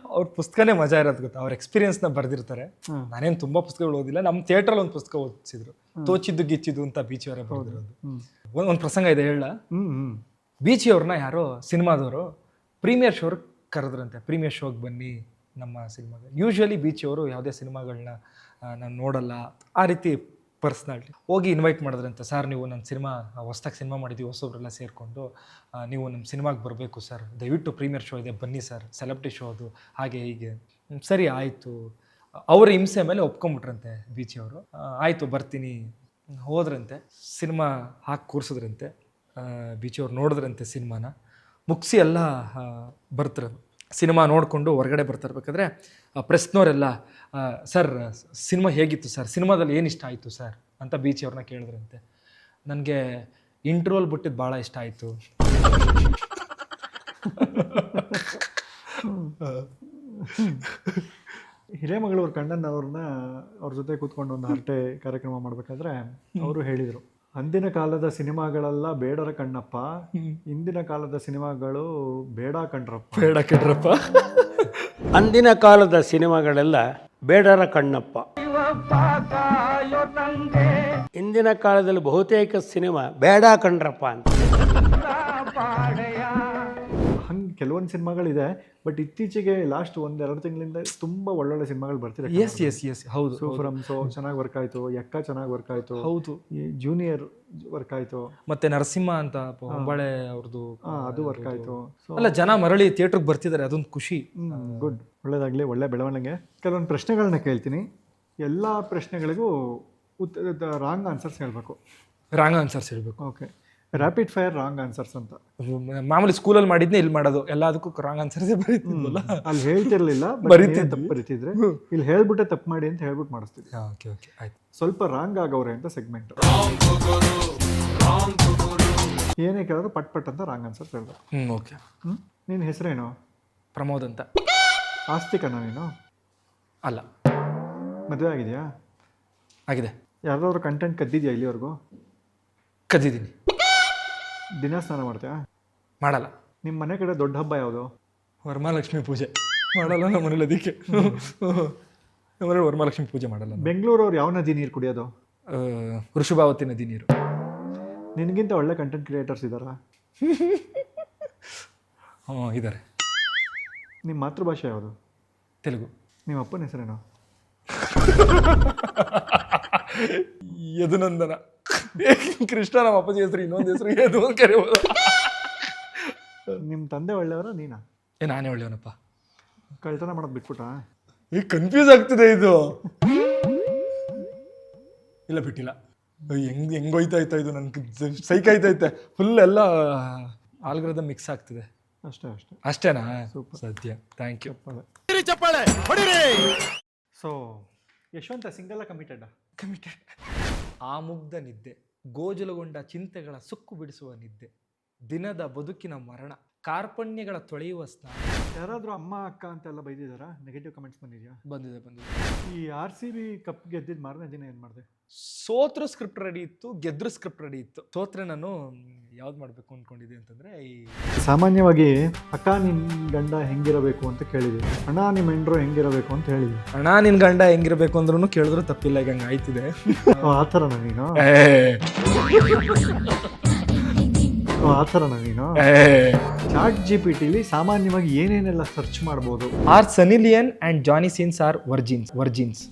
ಅವ್ರ ಪುಸ್ತಕನೇ ಮಜಾ ಇರೋದು ಗೊತ್ತಾ? ಅವ್ರ ಎಕ್ಸ್ಪೀರಿಯನ್ಸ್ನ ಬರೆದಿರ್ತಾರೆ. ನಾನೇನು ತುಂಬ ಪುಸ್ತಕಗಳು ಓದಿಲ್ಲ. ನಮ್ಮ ಥಿಯೇಟ್ರಲ್ಲಿ ಒಂದು ಪುಸ್ತಕ ಓದಿಸಿದ್ರು. ತೋಚಿದ್ದು ಗಿಚ್ಚಿದ್ದು ಅಂತ ಬೀಚಿ ಅವರೇ ಬರೆದಿರೋದು. ಒಂದು ಒಂದು ಪ್ರಸಂಗ ಇದೆ ಹೇಳ. ಬೀಚಿ ಅವ್ರನ್ನ ಯಾರೋ ಸಿನಿಮಾದವರು ಪ್ರೀಮಿಯರ್ ಶೋರ್ ಕರೆದ್ರಂತೆ. ಪ್ರೀಮಿಯರ್ ಶೋಗೆ ಬನ್ನಿ ನಮ್ಮ ಸಿನಿಮಾಗೆ. ಯೂಶ್ವಲಿ ಬೀಚಿ ಅವರು ಯಾವುದೇ ಸಿನಿಮಾಗಳನ್ನ ನಾನು ನೋಡಲ್ಲ. ಆ ರೀತಿ ಪರ್ಸ್ನಾಲಿಟಿ ಹೋಗಿ ಇನ್ವೈಟ್ ಮಾಡಿದ್ರಂತೆ. ಸರ್ ನೀವು ನನ್ನ ಸಿನಿಮಾ ಹೊಸ್ದಾಗಿ ಸಿನಿಮಾ ಮಾಡಿದ್ದೀವಿ ಹೊಸೊಬ್ರೆಲ್ಲ ಸೇರಿಕೊಂಡು ನೀವು ನಮ್ಮ ಸಿನಿಮಾಗೆ ಬರಬೇಕು ಸರ್ ದಯವಿಟ್ಟು ಪ್ರೀಮಿಯರ್ ಶೋ ಇದೆ ಬನ್ನಿ ಸರ್ ಸೆಲೆಬ್ರಿಟಿ ಶೋ ಅದು. ಹಾಗೆ ಹೀಗೆ. ಸರಿ ಆಯಿತು. ಅವರ ಹಿಂಸೆ ಮೇಲೆ ಒಪ್ಕೊಂಬಿಟ್ರಂತೆ ಬೀಚಿ ಅವರು. ಆಯಿತು ಬರ್ತೀನಿ. ಹೋದ್ರಂತೆ. ಸಿನಿಮಾ ಹಾಕಿ ಕೂರಿಸಿದ್ರಂತೆ. ಬೀಚಿ ಅವ್ರು ನೋಡಿದ್ರಂತೆ ಸಿನಿಮಾನ. ಮುಗಿಸಿ ಎಲ್ಲ ಆ, ಬರ್ತಾರೆ ಸಿನಿಮಾ ನೋಡಿಕೊಂಡು ಹೊರಗಡೆ ಬರ್ತಿರ್ಬೇಕಾದ್ರೆ ಪ್ರೆಸ್ನವರೆಲ್ಲ ಸರ್ ಸಿನಿಮಾ ಹೇಗಿತ್ತು ಸರ್? ಸಿನಿಮಾದಲ್ಲಿ ಏನು ಇಷ್ಟ ಆಯಿತು ಸರ್? ಅಂತ ಬೀಚಿ ಅವ್ರನ್ನ ಕೇಳಿದ್ರಂತೆ. ನನಗೆ ಇಂಟ್ರೋಲ್ ಬಿಟ್ಟಿದ್ದು ಭಾಳ ಇಷ್ಟ ಆಯಿತು. ಹಿರೇಮಗಳೂರು ಕಣ್ಣನ್ ಅವ್ರನ್ನ ಅವ್ರ ಜೊತೆ ಕೂತ್ಕೊಂಡು ಒಂದು ಹರಟೆ ಕಾರ್ಯಕ್ರಮ ಮಾಡಬೇಕಾದ್ರೆ ಅವರು ಹೇಳಿದರು. ಅಂದಿನ ಕಾಲದ ಸಿನಿಮಾಗಳೆಲ್ಲ ಬೇಡರ ಕಣ್ಣಪ್ಪ ಇಂದಿನ ಕಾಲದ ಸಿನಿಮಾಗಳು ಬೇಡ ಕಣ್ರಪ್ಪ. ಬೇಡ ಕಣ್ರಪ್ಪ. ಅಂದಿನ ಕಾಲದ ಸಿನಿಮಾಗಳೆಲ್ಲ ಬೇಡರ ಕಣ್ಣಪ್ಪ. ಇಂದಿನ ಕಾಲದಲ್ಲಿ ಬಹುತೇಕ ಸಿನಿಮಾ ಬೇಡ ಕಣ್ರಪ್ಪ ಅಂತ. ಹಂಗೆ ಕೆಲವೊಂದು ಸಿನಿಮಾಗಳಿದೆ ಬಟ್ ಇತ್ತೀಚೆಗೆ ಲಾಸ್ಟ್ ಒಂದೆರಡು ತಿಂಗಳಿಂದ ತುಂಬ ಒಳ್ಳೊಳ್ಳೆ ಸಿನಿಮಾಗಳು ಬರ್ತಿದೆ ಎಸ್ ಎಸ್ ಎಸ್ ಹೌದು ಸೋ ಫ್ರಮ್ ಸೋ ಚೆನ್ನಾಗಿ ವರ್ಕ್ ಆಯಿತು ಎಕ್ಕ ಚೆನ್ನಾಗಿ ವರ್ಕ್ ಆಯಿತು ಹೌದು. ಜೂನಿಯರ್ ವರ್ಕ್ ಆಯಿತು. ಮತ್ತೆ ನರಸಿಂಹ ಅಂತ ಹೊಂಬಾಳೆ ಅವ್ರದ್ದು ಅದು ವರ್ಕ್ ಆಯಿತು. ಅಲ್ಲ ಜನ ಮರಳಿ ಥಿಯೇಟ್ರಿಗೆ ಬರ್ತಿದ್ದಾರೆ ಅದೊಂದು ಖುಷಿ. ಗುಡ್ ಒಳ್ಳೇದಾಗಲಿ ಒಳ್ಳೆ ಬೆಳವಣಿಗೆ. ಕೆಲವೊಂದು ಪ್ರಶ್ನೆಗಳನ್ನ ಕೇಳ್ತೀನಿ. ಎಲ್ಲ ಪ್ರಶ್ನೆಗಳಿಗೂ ಉತ್ತರ ರಾಂಗ್ ಆನ್ಸರ್ಸ್ ಹೇಳಬೇಕು. ರಾಂಗ್ ಆನ್ಸರ್ಸ್ ಹೇಳಬೇಕು. Okay rapid fire wrong answers ಅಂತ. ಮಾಮೂಲಿ ಸ್ಕೂಲಲ್ಲಿ ಮಾಡಿದ್ನೆ ಇಲ್ಲಿ ಮಾಡೋದು. ಎಲ್ಲದಕ್ಕೂ ರಾಂಗ್ ಆನ್ಸರ್ಸೇ ಬರೀತಿದ್ವಲ್ಲ? ಅಲ್ಲಿ ಹೇಳ್ತಿರ್ಲಿಲ್ಲ ಬರೀತಿದ್ದ ಬರೀತಿದ್ರೆ ಇಲ್ಲಿ ಹೇಳ್ಬಿಟ್ಟೆ ತಪ್ಪು ಮಾಡಿ ಅಂತ ಹೇಳ್ಬಿಟ್ಟು ಮಾಡಿಸ್ತಿದ್ವಿ ಓಕೆ ಓಕೆ ಆಯ್ತು. ಸ್ವಲ್ಪ ರಾಂಗ್ ಆಗೋರೆ ಅಂತ ಸೆಗ್ಮೆಂಟ್ ಏನೇ ಕೇಳಿದ್ರು ಪಟ್ ಪಟ್ ಅಂತ ರಾಂಗ್ ಆನ್ಸರ್ಸ್ ಹೇಳ್ದು ಹ್ಞೂ ಓಕೆ ಹ್ಞೂ ನಿನ್ನ ಹೆಸರೇನು? ಪ್ರಮೋದ್ ಅಂತ. ಆಸ್ತಿಕನ ನೀನು? ಅಲ್ಲ. ಮದುವೆ ಆಗಿದೆಯಾ? ಆಗಿದೆ. ಯಾವ್ದಾದ್ರು ಕಂಟೆಂಟ್ ಕದ್ದಿದ್ಯಾ ಇಲ್ಲಿವರೆಗೂ? ಕದ್ದಿದ್ದೀನಿ. ದಿನ ಸ್ನಾನ ಮಾಡ್ತೀಯಾ? ಮಾಡಲ್ಲ. ನಿಮ್ಮ ಮನೆ ಕಡೆ ದೊಡ್ಡ ಹಬ್ಬ ಯಾವುದು? ವರಮಹಾಲಕ್ಷ್ಮಿ ಪೂಜೆ. ಮಾಡಲ್ಲ ನಮ್ಮ ಮನೇಲಿ ಅದಕ್ಕೆ. ನಮ್ಮ ಮನೇಲಿ ವರಮಹಾಲಕ್ಷ್ಮಿ ಪೂಜೆ ಮಾಡಲ್ಲ ಬೆಂಗಳೂರು ಅವ್ರು ಯಾವ ನದಿ ನೀರು ಕುಡಿಯೋದು? ಋಷಭಾವತಿ ನದಿ ನೀರು. ನಿನಗಿಂತ ಒಳ್ಳೆ ಕಂಟೆಂಟ್ ಕ್ರಿಯೇಟರ್ಸ್ ಇದ್ದಾರಾ ಹ್ಞೂ ಇದ್ದಾರೆ ನಿಮ್ಮ ಮಾತೃಭಾಷೆ ಯಾವುದು? ತೆಲುಗು. ನಿಮ್ಮ ಅಪ್ಪನ ಹೆಸರೇನು? ಯದುನಂದನ. ಕೃಷ್ಣ ನಮ್ಮ ಅಪ್ಪಾಜಿ ಹೆಸರು ಇನ್ನೊಂದು ಹೆಸರು ಅದು ಅಂತ ಕರಿಬೋದು ನಿಮ್ಮ ತಂದೆ ಒಳ್ಳೆಯವರ ನೀನಾ? ಏ ನಾನೇ ಒಳ್ಳೆಯವನಪ್ಪ. ಕಳ್ತನ ಮಾಡೋದು ಬಿಟ್ಬಿಟ್ಟ ಈಗ ಕನ್ಫ್ಯೂಸ್ ಆಗ್ತಿದೆ ಇದು. ಇಲ್ಲ ಬಿಟ್ಟಿಲ್ಲ. ಹೆಂಗ್ ಹೆಂಗ್ ಹೋಯ್ತಾ ಇತ್ತು ಇದು? ನನ್ಗೆ ಸೈಕ್ ಆಯ್ತೈತೆ. ಫುಲ್ ಎಲ್ಲ ಆಲ್ಗ್ರದ ಮಿಕ್ಸ್ ಆಗ್ತಿದೆ. ಅಷ್ಟೇ ಅಷ್ಟೇ. ಅಷ್ಟೇನಾ? ಸದ್ಯ. ಥ್ಯಾಂಕ್ ಯು ಸೊ ಯಶವಂತ ಸಿಂಗಲ್ಲ ಕಮಿಟೆಡ್ ಕಮಿಟೆಡ್ ಆ ಮುಗ್ಧ ನಿದ್ದೆ ಗೋಜಲಗೊಂಡ ಚಿಂತೆಗಳ ಸುಕ್ಕು ಬಿಡಿಸುವ ನಿದ್ದೆ ದಿನದ ಬದುಕಿನ ಮರಣ ಕಾರ್ಪಣ್ಯಗಳ ತೊಳೆಯುವ ಸ್ನಾನ. ಯಾರಾದರೂ ಅಮ್ಮ ಅಕ್ಕ ಅಂತೆಲ್ಲ ಬೈದಿದ್ದಾರಾ? ನೆಗೆಟಿವ್ ಕಮೆಂಟ್ಸ್ ಬಂದಿದೆಯಾ? ಬಂದಿದೆ ಬಂದಿದೆ. ಈ ಆರ್ ಸಿ ಬಿ ಕಪ್ ಗೆದ್ದಿದ್ದು ಮಾರನೇ ದಿನ ಏನು ಮಾಡಿದೆ? ಸೋತ್ರ ಸ್ಕ್ರಿಪ್ಟ್ ರೆಡಿ ಇತ್ತು ಗೆದ್ರು ಸ್ಕ್ರಿಪ್ಟ್ ರೆಡಿ ಇತ್ತು. ಸೋತ್ರೆ ನಾನು ಯಾವ್ದು ಮಾಡಬೇಕು ಅಂದ್ಕೊಂಡಿದ್ದೆ ಅಂತಂದರೆ ಈ ಸಾಮಾನ್ಯವಾಗಿ ಅಕ್ಕ ನಿನ್ನ ಗಂಡ ಹೆಂಗಿರಬೇಕು ಅಂತ ಕೇಳಿದ್ವಿ. ಅಣ್ಣ ನಿಮ್ಮ ಹೆಂಡ್ರು ಹೆಂಗಿರಬೇಕು ಅಂತ ಹೇಳಿದ್ವಿ. ಅಣ್ಣ ನಿನ್ ಗಂಡ ಹೆಂಗಿರಬೇಕು ಅಂದ್ರೂ ಕೇಳಿದ್ರು ತಪ್ಪಿಲ್ಲ ಈಗ ಹಂಗೆ ಆಯ್ತಿದೆ. ಓ, ಆ ಥರನ ನೀನು? ಓ, ಆ ಥರನ ನೀನು? ಚಾಟ್ ಜಿ ಪಿ ಟಿಲಿ ಸಾಮಾನ್ಯವಾಗಿ ಏನೇನೆಲ್ಲ ಸರ್ಚ್ ಮಾಡ್ಬೋದು? Or Sunny Leone and Johnny Sins or virgins virgins.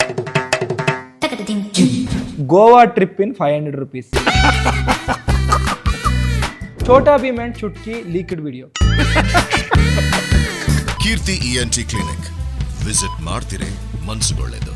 Goa trip in five hundred rupees Chhota Bheem and Chutki leaked video Keerthi ENT clinic visit ಮಾಡ್ತಿರೇ ಮನ್ಸುಗೊಳ್ಳೆದು